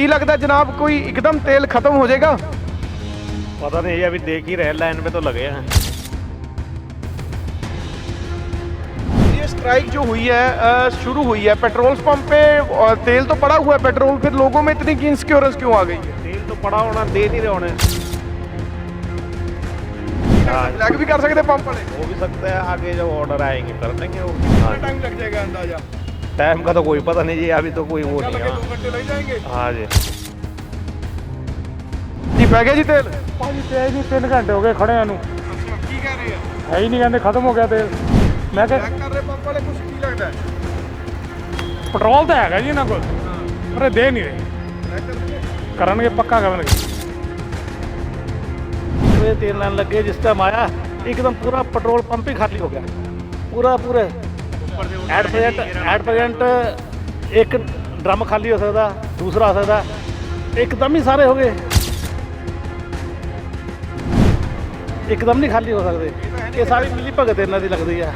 ਕੀ ਲੱਗਦਾ ਜਨਾਬ ਕੋਈ ਇੱਕਦਮ ਤੇਲ ਖਤਮ ਹੋ ਜਾਏਗਾ पता नहीं है अभी देख ही रहे लाइन पे तो लगे हैं ये स्ट्राइक जो हुई है अ, शुरू हुई है पेट्रोल पंप पे अ, तेल तो पड़ा हुआ है पेट्रोल फिर लोगों में इतनी की इंसिक्योरेंस क्यों आ गई है तेल तो पड़ा होना दे नहीं रहे होने हाँ, ब्लैक भी कर सकते पंप वाले हो भी सकता है आगे जब ऑर्डर आएंगे कर देंगे वो हाँ जी। टाइम लग जाएगा अंदाजा टाइम का तो कोई पता नहीं जी अभी तो कोई वो नहीं है घंटे लग जाएंगे हाँ जी ਜੀ ਪੈ ਗਿਆ ਜੀ ਤੇਲ ਭਾਜੀ ਪਿਆ ਹੀ ਨਹੀਂ 3 ਘੰਟੇ ਹੋ ਗਏ ਖੜਿਆਂ ਨੂੰ ਕੀ ਕਹਿ ਰਹੇ ਆ ਹੈ ਹੀ ਨਹੀਂ ਕਹਿੰਦੇ ਖਤਮ ਹੋ ਗਿਆ ਤੇਲ ਮੈਂ ਕਿਹਾ ਚੈੱਕ ਕਰ ਰਹੇ ਪੰਪ ਵਾਲੇ ਕੁਝ ਕੀ ਲੱਗਦਾ ਹੈ ਪੈਟਰੋਲ ਤਾਂ ਹੈਗਾ ਜੀ ਇਹਨਾਂ ਕੋਲ ਪਰ ਇਹ ਦੇ ਨਹੀਂ ਰਹੇ ਚੈੱਕ ਕਰਦੇ ਕਰਨਗੇ ਪੱਕਾ ਕਰਨਗੇ वे तेल लाइन लग गए जिस टाइम आया एकदम पूरा पेट्रोल पंप ही खाली हो गया पूरा पूरे ਐਟ ਪ੍ਰੈਜ਼ੈਂਟ ਐਟ ਪ੍ਰੈਜ਼ੈਂਟ ਇੱਕ ਡਰਮ ਖਾਲੀ ਹੋ ਸਕਦਾ ਦੂਸਰਾ ਆ ਸਕਦਾ ਇੱਕਦਮ ਹੀ ਸਾਰੇ ਹੋ ਗਏ। ਇੱਕਦਮ ਨਹੀਂ ਖਾਲੀ ਹੋ ਸਕਦੇ। ਇਹ ਸਾਰੀ ਮਿਲੀ ਭਗਤ ਇਹਨਾਂ ਦੀ ਲੱਗਦੀ ਆ।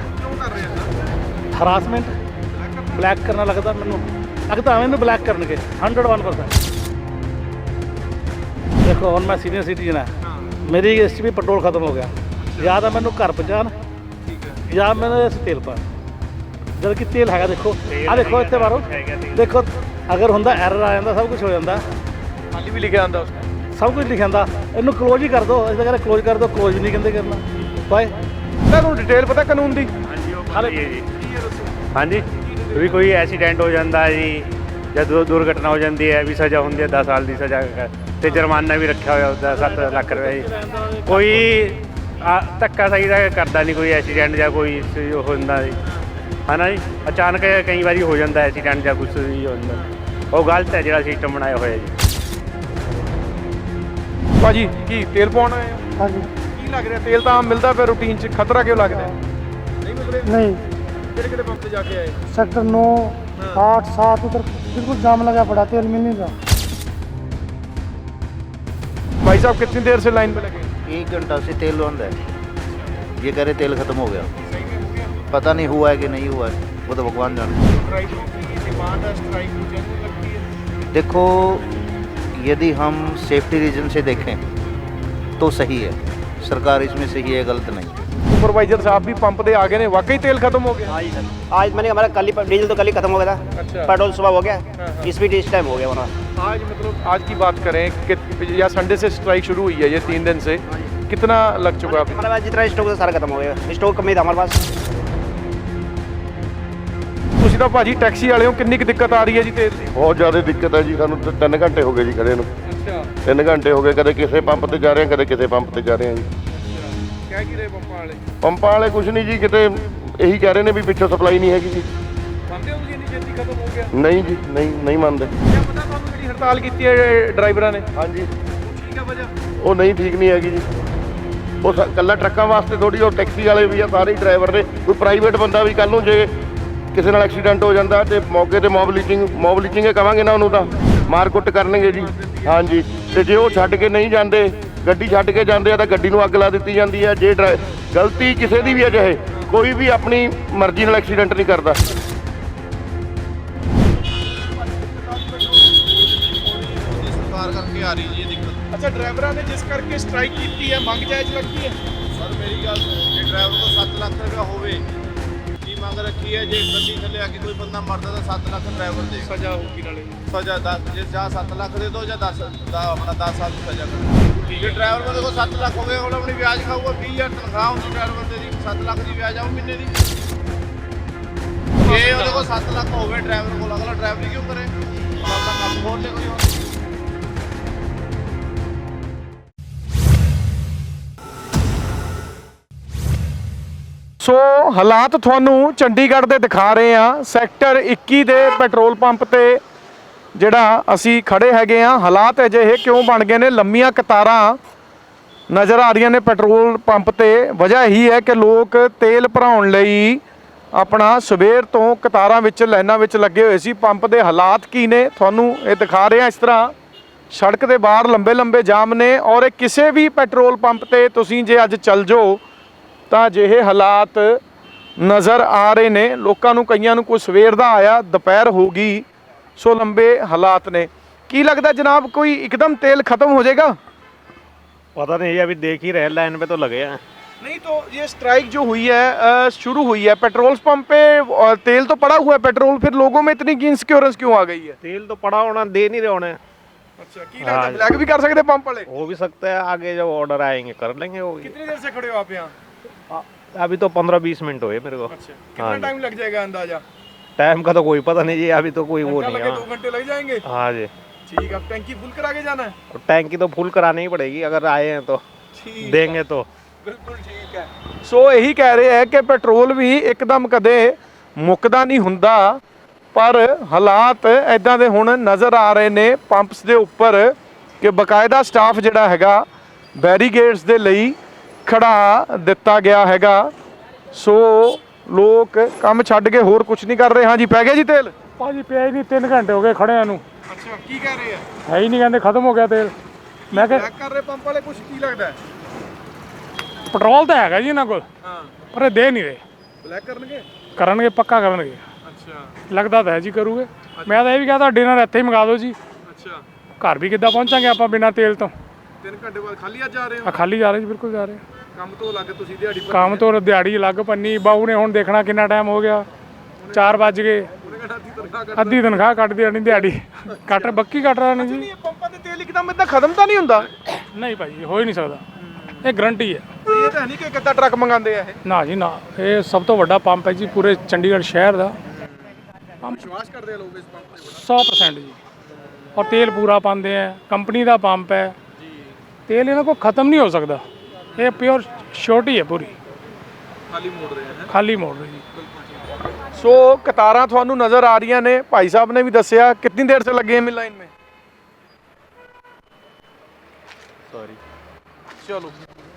ਹਰਾਸਮੈਂਟ ਬਲੈਕ ਕਰਨਾ ਲੱਗਦਾ ਮੈਨੂੰ। ਲੱਗਦਾ ਐਵੇਂ ਨੂੰ ਬਲੈਕ ਕਰਨਗੇ 101% ਦੇਖੋ ਹੁਣ ਮੈਂ ਸੀਨੀਅਰ ਸਿਟੀਜ਼ਨ ਆ। ਮੇਰੀ ਇਸ ਵੀ ਪੈਟਰੋਲ ਖਤਮ ਹੋ ਗਿਆ। ਜਾਂ ਤਾਂ ਮੈਨੂੰ ਘਰ ਪਹੁੰਚਾਣ ਠੀਕ ਹੈ। ਜਾਂ ਮੈਨੂੰ ਇਸ ਤੇਲ ਪਾ ਜਦ ਕਿ ਤੇਲ ਹੈਗਾ ਦੇਖੋ। ਆ ਦੇਖੋ ਇੱਥੇ ਮਾਰੋ ਦੇਖੋ ਅਗਰ ਹੁੰਦਾ ਐਰਰ ਆ ਜਾਂਦਾ ਸਭ ਕੁਝ ਹੋ ਜਾਂਦਾ। ਖਾਲੀ ਵੀ ਲਿਖਿਆ ਆਂਦਾ ਉਸਨੇ। ਸਭ ਕੁਝ ਲਿਖਿਆ ਹੁੰਦਾ। ਇਹਨੂੰ ਕਲੋਜ਼ ਹੀ ਕਰ ਦਿਓ ਇਸ ਦਾ ਕਹਿੰਦੇ ਕਲੋਜ਼ ਕਰ ਦਿਓ ਕਲੋਜ਼ ਨਹੀਂ ਕਹਿੰਦੇ ਕਰਨਾ। ਬਾਏ ਤੁਹਾਨੂੰ ਡਿਟੇਲ ਪਤਾ ਕਾਨੂੰਨ ਦੀ? ਹਾਂਜੀ ਹੀ ਹੈ ਜੀ। ਹੈ ਹਾਂਜੀ ਵੀ ਕੋਈ ਐਕਸੀਡੈਂਟ ਹੋ ਜਾਂਦਾ ਹੈ ਜੀ ਜਾਂ ਦੁਰ- ਦੁਰਘਟਨਾ ਹੋ ਜਾਂਦੀ ਹੈ ਵੀ ਸਜ਼ਾ ਹੁੰਦੀ ਹੈ 10 ਸਾਲ ਦੀ ਸਜ਼ਾ ਤੇ ਜੁਰਮਾਨਾ ਵੀ ਰੱਖਿਆ ਹੋਇਆ ਹੁੰਦਾ 7 ਲੱਖ ਰੁਪਏ ਜੀ। ਕੋਈ ਧੱਕਾ ਸਹੀ ਦਾ ਕਰਦਾ ਨਹੀਂ ਕੋਈ ਐਕਸੀਡੈਂਟ ਜਾਂ ਕੋਈ ਉਹ ਹੁੰਦਾ ਜੀ। ਹਨਾ ਜੀ ਅਚਾਨਕ ਕਈ ਵਾਰੀ ਹੋ ਜਾਂਦਾ ਐਕਸੀਡੈਂਟ ਜਾਂ ਕੁਝ ਵੀ ਹੋ ਜਾਂਦਾ ਉਹ ਗਲਤ ਹੈ ਜਿਹੜਾ ਸਿਸਟਮ ਬਣਾਇਆ ਹੋਇਆ ਜੀ ਭਾਜੀ ਕੀ ਤੇਲ ਪਾਉਣ ਆਏ ਹੋ ਹਾਂਜੀ ਕੀ ਲੱਗ ਰਿਹਾ ਤੇਲ ਤਾਂ ਆਮ ਮਿਲਦਾ ਪਿਆ ਰੂਟੀਨ 'ਚ ਖਤਰਾ ਕਿਉਂ ਲੱਗਦਾ ਹੈ? ਨਹੀਂ ਮਿਲ ਰਿਹਾ नहीं ਕਿਹੜੇ ਕਿਹੜੇ ਪੰਪ ਤੇ ਜਾ ਕੇ ਆਏ सेक्टर नौ आठ सात उधर बिल्कुल जाम लगा पड़ा तेल मिल नहीं रहा भाई साहब कितनी देर से लाइन में लगे एक घंटा से तेल बंद है ये कह रहे तेल खत्म हो गया पता नहीं हुआ है कि नहीं हुआ है। वो तो भगवान जाने स्ट्राइक की डिमांड है। स्ट्राइक जेन्युइन लगती है देखो यदि हम सेफ्टी रीजन से देखें तो सही है। सरकार इसमें सही है गलत नहीं। सुपरवाइजर साहब भी पंप दे आगे ने वाकई तेल खत्म हो गया। हाँ आज मैंने हमारा कल ही डीजल तो कल ही खत्म हो गया था। अच्छा। पेट्रोल सुबह हो हाँ, गया। हाँ। स्पीड इस टाइम हो गया वरना आज मतलब आज की बात करें कि या संडे से स्ट्राइक शुरू हुई है ये तीन दिन से। कितना लग चुका है हमारे पास जितना स्टॉक था सारा खत्म हो गया। स्टॉक कम ही था हमारे पास। ਤੁਸੀਂ ਤਾਂ ਭਾਜੀ ਟੈਕਸੀ ਵਾਲਿਓ ਕਿੰਨੀ ਕੁ ਦਿੱਕਤ ਆ ਰਹੀ ਹੈ ਜੀ ਤੇਲ ਦੀ ਬਹੁਤ ਜ਼ਿਆਦਾ ਦਿੱਕਤ ਹੈ ਜੀ ਸਾਨੂੰ ਤਾਂ ਤਿੰਨ ਘੰਟੇ ਹੋ ਗਏ ਜੀ ਖੜੇ ਨੂੰ। ਅੱਛਾ। ਤਿੰਨ ਘੰਟੇ ਹੋ ਗਏ ਕਦੇ ਕਿਸੇ ਪੰਪ ਤੇ ਜਾ ਰਹੇ ਹਾਂ ਕਦੇ ਕਿਸੇ ਪੰਪ ਤੇ ਜਾ ਰਹੇ ਹਾਂ ਜੀ। ਕਹਿ ਕੀ ਰਹੇ ਪੰਪਾਂ ਵਾਲੇ? ਪੰਪਾਂ ਵਾਲੇ ਕੁਝ ਨਹੀਂ ਜੀ ਕਿਤੇ ਇਹੀ ਕਹਿ ਰਹੇ ਨੇ ਵੀ ਪਿੱਛੋਂ ਸਪਲਾਈ ਨਹੀਂ ਹੈਗੀ ਜੀ। ਮੰਨਦੇ ਹੋ ਤੁਸੀਂ ਇੰਨੀ ਛੇਤੀ ਖਤਮ ਹੋ ਗਿਆ? ਨਹੀਂ ਜੀ ਨਹੀਂ ਨਹੀਂ ਮੰਨਦੇ। ਕਿਆ ਪਤਾ ਤੁਹਾਨੂੰ ਜਿਹੜੀ ਹੜਤਾਲ ਕੀਤੀ ਹੈ ਡਰਾਈਵਰਾਂ ਨੇ? ਹਾਂਜੀ। ਠੀਕ ਹੈ ਵਜ੍ਹਾ ਉਹ ਨਹੀਂ ਠੀਕ ਨਹੀਂ ਹੈਗੀ ਜੀ। ਉਹ ਸ- ਕੱਲਾ ਟਰੱਕਾਂ ਵਾਸਤੇ ਥੋੜੀ ਉਹ ਟੈਕਸੀ ਵਾਲੇ ਵੀ ਆ ਸਾਰੇ ਡਰਾਈਵਰ ਨੇ। ਕੋਈ ਪ੍ਰਾਈਵੇਟ ਬੰਦਾ ਵੀ ਕੱਲ ਨੂੰ ਜੇ ਕਿਸੇ ਨਾਲ ਐਕਸੀਡੈਂਟ ਹੋ ਜਾਂਦਾ ਤੇ ਮੌਕੇ ਤੇ ਮੌਬ ਲੀਚਿੰਗ ਮੌਬ ਲੀਚਿੰਗ ਕਵਾਂਗੇ ਨਾ ਉਹਨੂੰ ਤਾਂ। ਮਾਰ ਕੁੱਟ ਕਰਨਗੇ ਜੀ। ਹਾਂਜੀ। ਤੇ ਜੇ ਉਹ ਛੱਡ ਕੇ ਨਹੀਂ ਜਾਂਦੇ ਗੱਡੀ ਛੱਡ ਕੇ ਜਾਂਦੇ ਆ ਤਾਂ ਗੱਡੀ ਨੂੰ ਅੱਗ ਲਾ ਦਿੱਤੀ ਜਾਂਦੀ ਹੈ ਜੇ ਗਲਤੀ ਕਿਸੇ ਦੀ ਵੀ ਹੈ ਕੋਈ ਵੀ ਆਪਣੀ ਮਰਜ਼ੀ ਨਾਲ ਐਕਸੀਡੈਂਟ ਨਹੀਂ ਕਰਦਾ। ਸਰਕਾਰ ਕਰਕੇ ਆ ਰਹੀ ਜੀ ਇਹ ਦਿੱਕਤ। ਅੱਛਾ ਡਰਾਈਵਰਾਂ ਨੇ ਜਿਸ ਕਰਕੇ ਸਟ੍ਰਾਈਕ ਕੀਤੀ ਹੈ ਮੰਗ ਜਾਇਜ਼ ਲੱਗਦੀ ਹੈ? ਸਰ ਮੇਰੀ ਗੱਲ ਸੁਣੋ। ਜੇ ਡਰਾਈਵਰ ਕੋਲ 7 ਲੱਖ ਰੁਪਇਆ ਹੋਵੇ ਮੰਗ ਰੱਖੀ ਹੈ ਜੇ ਗੱਡੀ ਥੱਲੇ ਆ ਕੇ ਕੋਈ ਬੰਦਾ ਮਰਦਾ ਤਾਂ 7 ਲੱਖ ਡਰਾਈਵਰ ਦੇ। ਸਜ਼ਾ ਹੋਊਗੀ ਨਾਲੇ। ਸਜ਼ਾ 10 ਜੇ ਜਾਂ 7 ਲੱਖ ਦੇ ਦੋ ਜਾਂ 10 ਦਾ ਆਪਣਾ 10 ਸਾਲ ਦੀ ਸਜ਼ਾ ਕਰੋ। ਜੇ ਡਰਾਈਵਰ ਕੋਲ ਦੇਖੋ 7 ਲੱਖ ਹੋ ਗਏ ਉਹ ਆਪਣੀ ਵਿਆਜ ਖਾਊਗਾ 20000 ਤਨਖਾਹ ਹੁੰਦੀ ਡਰਾਈਵਰ ਦੇ ਦੀ 7 ਲੱਖ ਦੀ ਵਿਆਜ ਆਊ ਮਹੀਨੇ ਦੀ। ਜੇ ਉਹਦੇ ਕੋਲ 7 ਲੱਖ ਹੋਵੇ ਡਰਾਈਵਰ ਕੋਲ ਅਗਲਾ ਡਰਾਈਵਰੀ ਕਿਉਂ ਕਰੇ? ਆਪਣਾ ਕੰਮ ਖੋਲ ਲੈ ਸੋ ਹਾਲਾਤ ਤੁਹਾਨੂੰ ਚੰਡੀਗੜ੍ਹ ਦੇ ਦਿਖਾ ਰਹੇ ਆ ਸੈਕਟਰ 21 ਦੇ ਪੈਟਰੋਲ ਪੰਪ ਤੇ ਜਿਹੜਾ ਅਸੀਂ ਖੜੇ ਹੈਗੇ ਆ ਹਾਲਾਤ ਅਜਿਹੇ ਕਿਉਂ ਬਣ ਗਏ ਨੇ? ਲੰਮੀਆਂ ਕਤਾਰਾਂ ਨਜ਼ਰ ਆ ਰਹੀਆਂ ਨੇ ਪੈਟਰੋਲ ਪੰਪ ਤੇ। ਵਜ੍ਹਾ ਇਹੀ ਹੈ ਕਿ ਲੋਕ ਤੇਲ ਭਰਾਉਣ ਲਈ ਆਪਣਾ ਸਵੇਰ ਤੋਂ ਕਤਾਰਾਂ ਵਿੱਚ, ਲਾਈਨਾਂ ਵਿੱਚ ਲੱਗੇ ਹੋਏ ਸੀ। ਪੰਪ ਦੇ ਹਾਲਾਤ ਕੀ ਨੇ? ਤੁਹਾਨੂੰ ਇਹ ਦਿਖਾ ਰਹੇ ਆ ਇਸ ਤਰ੍ਹਾਂ ਸੜਕ ਦੇ ਬਾਹਰ ਲੰਬੇ ਲੰਬੇ ਜਾਮ ਨੇ। ਔਰ ਇਹ ਕਿਸੇ ਵੀ ਪੈਟਰੋਲ ਪੰਪ ਤੇ ਤੁਸੀਂ ਜੇ ਅੱਜ ਚੱਲ ਜਾਓ ਤਾਂ ਅਜਿਹੇ ਹਾਲਾਤ ਨਜ਼ਰ ਆ ਰਹੇ ਨੇ ਲੋਕਾਂ ਨੂੰ ਕਈਆਂ ਨੂੰ ਕੋਈ ਸਵੇਰ ਦਾ ਆਇਆ ਦੁਪਹਿਰ ਹੋ ਗਈ ਸੋ ਲੰਬੇ ਹਾਲਾਤ ਨੇ ਕੀ ਕੀ ਲੱਗਦਾ ਜਨਾਬ ਕੋਈ ਇੱਕਦਮ ਤੇਲ ਖਤਮ ਹੋ ਜਾਏਗਾ पता नहीं अभी देख ही रहे लाइन पे तो लगे हैं नहीं तो ये स्ट्राइक जो हुई है अ, शुरू हुई है पेट्रोल पंप पे अ, तेल तो पड़ा हुआ है पेट्रोल फिर लोगों में इतनी इंसिक्योरेंस क्यों आ गई है तेल तो पड़ा होना दे नहीं रहे होने अच्छा की लगता ब्लैक भी कर सकते पंप वाले हो भी सकता है आगे जब ऑर्डर आएंगे कर लेंगे वो भी। कितनी देर से खड़े हो आप यहाँ अभी तो पंद्रह बीस मिनट हुए मेरे को अच्छा कितना टाइम लग जाएगा अंदाजा टाइम का तो कोई पता नहीं जी अभी तो कोई वो घंटा नहीं लगे है दो घंटे लग जाएंगे हाँ जी ठीक है अब टैंकी फुल करा के जाना है और टैंकी तो फुल करानी ही पड़ेगी अगर आए हैं तो ठीक देंगे तो ਬਿਲਕੁਲ ਠੀਕ ਹੈ ਸੋ ਇਹੀ ਕਹਿ ਰਹੇ ਹੈ ਕਿ ਪੈਟਰੋਲ ਵੀ ਇੱਕਦਮ ਕਦੇ ਮੁੱਕਦਾ ਨਹੀਂ ਹੁੰਦਾ ਪਰ ਹਾਲਾਤ ਐਦਾਂ ਦੇ ਹੁਣ ਨਜ਼ਰ ਆ ਰਹੇ ਨੇ ਪੰਪਸ ਦੇ ਉੱਪਰ ਕਿ ਬਕਾਇਦਾ ਸਟਾਫ ਜਿਹੜਾ ਹੈਗਾ ਬੈਰੀਗੇਡਸ ਦੇ ਲਈ ਖੜਾ ਦਿੱਤਾ ਗਿਆ ਹੈਗਾ। ਸੋ ਲੋਕ ਕੰਮ ਛੱਡ ਕੇ ਹੋਰ ਕੁਝ ਨਹੀਂ ਕਰ ਰਹੇ। ਹਾਂਜੀ ਪੈ ਗਿਆ ਜੀ ਤੇਲ? ਭਾਜੀ ਪਿਆ ਹੀ ਨਹੀਂ 3 ਘੰਟੇ ਹੋ ਗਏ ਖੜਿਆਂ ਨੂੰ। ਅੱਛਾ ਕੀ ਕਹਿ ਰਹੇ ਆ? ਹੈ ਹੀ ਨਹੀਂ ਕਹਿੰਦੇ ਖਤਮ ਹੋ ਗਿਆ ਤੇਲ। ਮੈਂ ਕਿਹਾ ਚੈੱਕ ਕਰ ਰਹੇ ਪੰਪ ਵਾਲੇ? ਕੁਝ ਕੀ ਲੱਗਦਾ? ਹੈ ਪੈਟਰੋਲ ਤਾਂ ਹੈਗਾ ਜੀ ਇਹਨਾਂ ਕੋਲ ਹਾਂ। ਪਰ ਇਹ ਦੇ ਨਹੀਂ ਰਹੇ। ਬਲੈਕ ਕਰਨਗੇ? ਕਰਨਗੇ ਪੱਕਾ ਕਰਨਗੇ। ਅੱਛਾ। ਲੱਗਦਾ ਤਾਂ ਹੈ ਜੀ ਕਰੂਗੇ। ਮੈਂ ਤਾਂ ਇਹ ਵੀ ਕਹਤਾ ਡਿਨਰ ਇੱਥੇ ਹੀ ਮੰਗਾ ਦਿਓ ਜੀ। ਅੱਛਾ। ਘਰ ਵੀ ਕਿੱਦਾਂ ਪਹੁੰਚਾਂਗੇ ਆਪਾਂ ਬਿਨਾਂ ਤੇਲ ਤੋਂ? 3 ਘੰਟੇ ਬਾਅਦ ਖਾਲੀ ਆ ਜਾ ਰਹੇ ਹੋ? ਆ ਖਾਲੀ ਜਾ ਰਹੇ ਜੀ ਬਿਲਕੁਲ ਜਾ ਰਹੇ ਕੰਮ ਤੋਂ ਲੱਗ ਤੁਸੀਂ ਦਿਹਾੜੀ ਪਰ ਕੰਮ ਤੋਂ ਦਿਹਾੜੀ ਅਲੱਗ ਪੰਨੀ ਬਾਹੂ ਨੇ ਹੁਣ ਦੇਖਣਾ ਕਿੰਨਾ ਟਾਈਮ ਹੋ ਗਿਆ। 4 ਵੱਜ ਗਏ। ਅੱਧੀ ਤਨਖਾਹ ਕੱਟ ਦੇਣੀ ਦਿਹਾੜੀ। ਕੱਟ ਬੱਕੀ ਕੱਟ ਰਹਾ ਜੀ ਨਹੀਂ ਇਹ ਪੰਪਾਂ ਤੇ ਤੇਲ ਇੱਕਦਮ ਇਦਾਂ ਖਤਮ ਤਾਂ ਨਹੀਂ ਹੁੰਦਾ? ਨਹੀਂ ਭਾਈ ਹੋ ਹੀ ਨਹੀਂ ਸਕਦਾ। ਇਹ ਗਰੰਟੀ ਹੈ। ਇਹ ਤਾਂ ਨਹੀਂ ਕਿ ਕਿੱਦਾਂ ਟਰੱਕ ਮੰਗਾਉਂਦੇ ਆ ਇਹ। ਨਾ ਜੀ ਨਾ। ਇਹ ਸਭ ਤੋਂ ਵੱਡਾ ਪੰਪ ਹੈ ਜੀ ਪੂਰੇ ਚੰਡੀਗੜ੍ਹ ਸ਼ਹਿਰ ਦਾ। ਵਿਸ਼ਵਾਸ ਕਰਦੇ ਆ ਲੋਕ ਇਸ ਪੰਪ ਤੇ 100% ਜੀ। ਔਰ ਤੇਲ ਪੂਰਾ ਪਾਉਂਦੇ ਆ। ਕੰਪਨੀ ਦਾ ਪੰਪ ਹੈ। ਤੇਲ ਇਹਨਾਂ ਕੋਲ ਖਤਮ ਨਹੀਂ ਹੋ ਸਕਦਾ। ਇਹ ਪਿਓਰ ਛੋਟੀ ਹੈ ਪੂਰੀ। ਖਾਲੀ ਮੋੜ ਰਹੇ ਹੈ ਖਾਲੀ ਮੋੜ ਰਹੀ ਸੋ ਕਤਾਰਾਂ ਤੁਹਾਨੂੰ ਨਜ਼ਰ ਆ ਰਹੀਆਂ ਨੇ। ਭਾਈ ਸਾਹਿਬ ਨੇ ਵੀ ਦੱਸਿਆ ਕਿੰਨੀ ਦੇਰ ਤੋਂ ਲੱਗੇ ਹੈ ਲਾਈਨ ਮੇ? ਸੌਰੀ ਚਲੋ।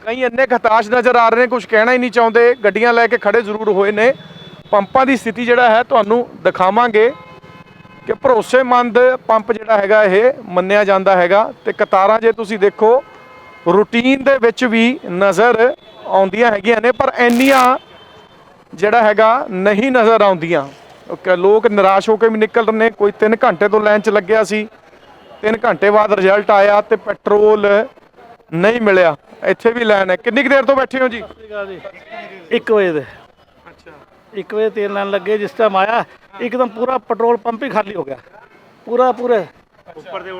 ਕਈ ਇੰਨੇ ਖਤਾਸ਼ ਨਜ਼ਰ ਆ ਰਹੇ ਨੇ ਕੁਝ ਕਹਿਣਾ ਹੀ ਨਹੀਂ ਚਾਹੁੰਦੇ। ਗੱਡੀਆਂ ਲੈ ਕੇ ਖੜੇ ਜ਼ਰੂਰ ਹੋਏ ਨੇ। ਪੰਪਾਂ ਦੀ ਸਥਿਤੀ ਜਿਹੜਾ ਹੈ ਤੁਹਾਨੂੰ ਦਿਖਾਵਾਂਗੇ ਕਿ ਭਰੋਸੇਮੰਦ ਪੰਪ ਜਿਹੜਾ ਹੈਗਾ ਇਹ ਮੰਨਿਆ ਜਾਂਦਾ ਹੈਗਾ। ਤੇ ਕਤਾਰਾਂ ਜੇ ਤੁਸੀਂ ਦੇਖੋ ਰੂਟੀਨ ਦੇ ਵਿੱਚ ਵੀ ਨਜ਼ਰ ਆਉਂਦੀਆਂ ਹੈਗੀਆਂ ਨੇ ਪਰ ਇੰਨੀਆਂ ਜਿਹੜਾ ਹੈਗਾ ਨਹੀਂ ਨਜ਼ਰ ਆਉਂਦੀਆਂ। ਓਕੇ ਲੋਕ ਨਿਰਾਸ਼ ਹੋ ਕੇ ਵੀ ਨਿਕਲ ਰਹੇ ਨੇ। ਕੋਈ 3 ਘੰਟੇ ਤੋਂ ਲਾਈਨ 'ਚ ਲੱਗਿਆ ਸੀ 3 ਘੰਟੇ ਬਾਅਦ ਰਿਜ਼ਲਟ ਆਇਆ ਤੇ ਪੈਟਰੋਲ ਨਹੀਂ ਮਿਲਿਆ। ਇੱਥੇ ਵੀ ਲਾਈਨ ਹੈ। ਕਿੰਨੀ ਕੁ ਦੇਰ ਤੋਂ ਬੈਠੇ ਹੋ ਜੀ? ਇੱਕ ਵਜੇ ਦੇ। ਅੱਛਾ। 1 ਵਜੇ ਤੇਲ ਲੈਣ ਲੱਗੇ ਜਿਸ ਟਾਈਮ ਆਇਆ ਇੱਕਦਮ ਪੂਰਾ ਪੈਟਰੋਲ ਪੰਪ ਹੀ ਖਾਲੀ ਹੋ ਗਿਆ। ਪੂਰਾ ਪੂਰੇ।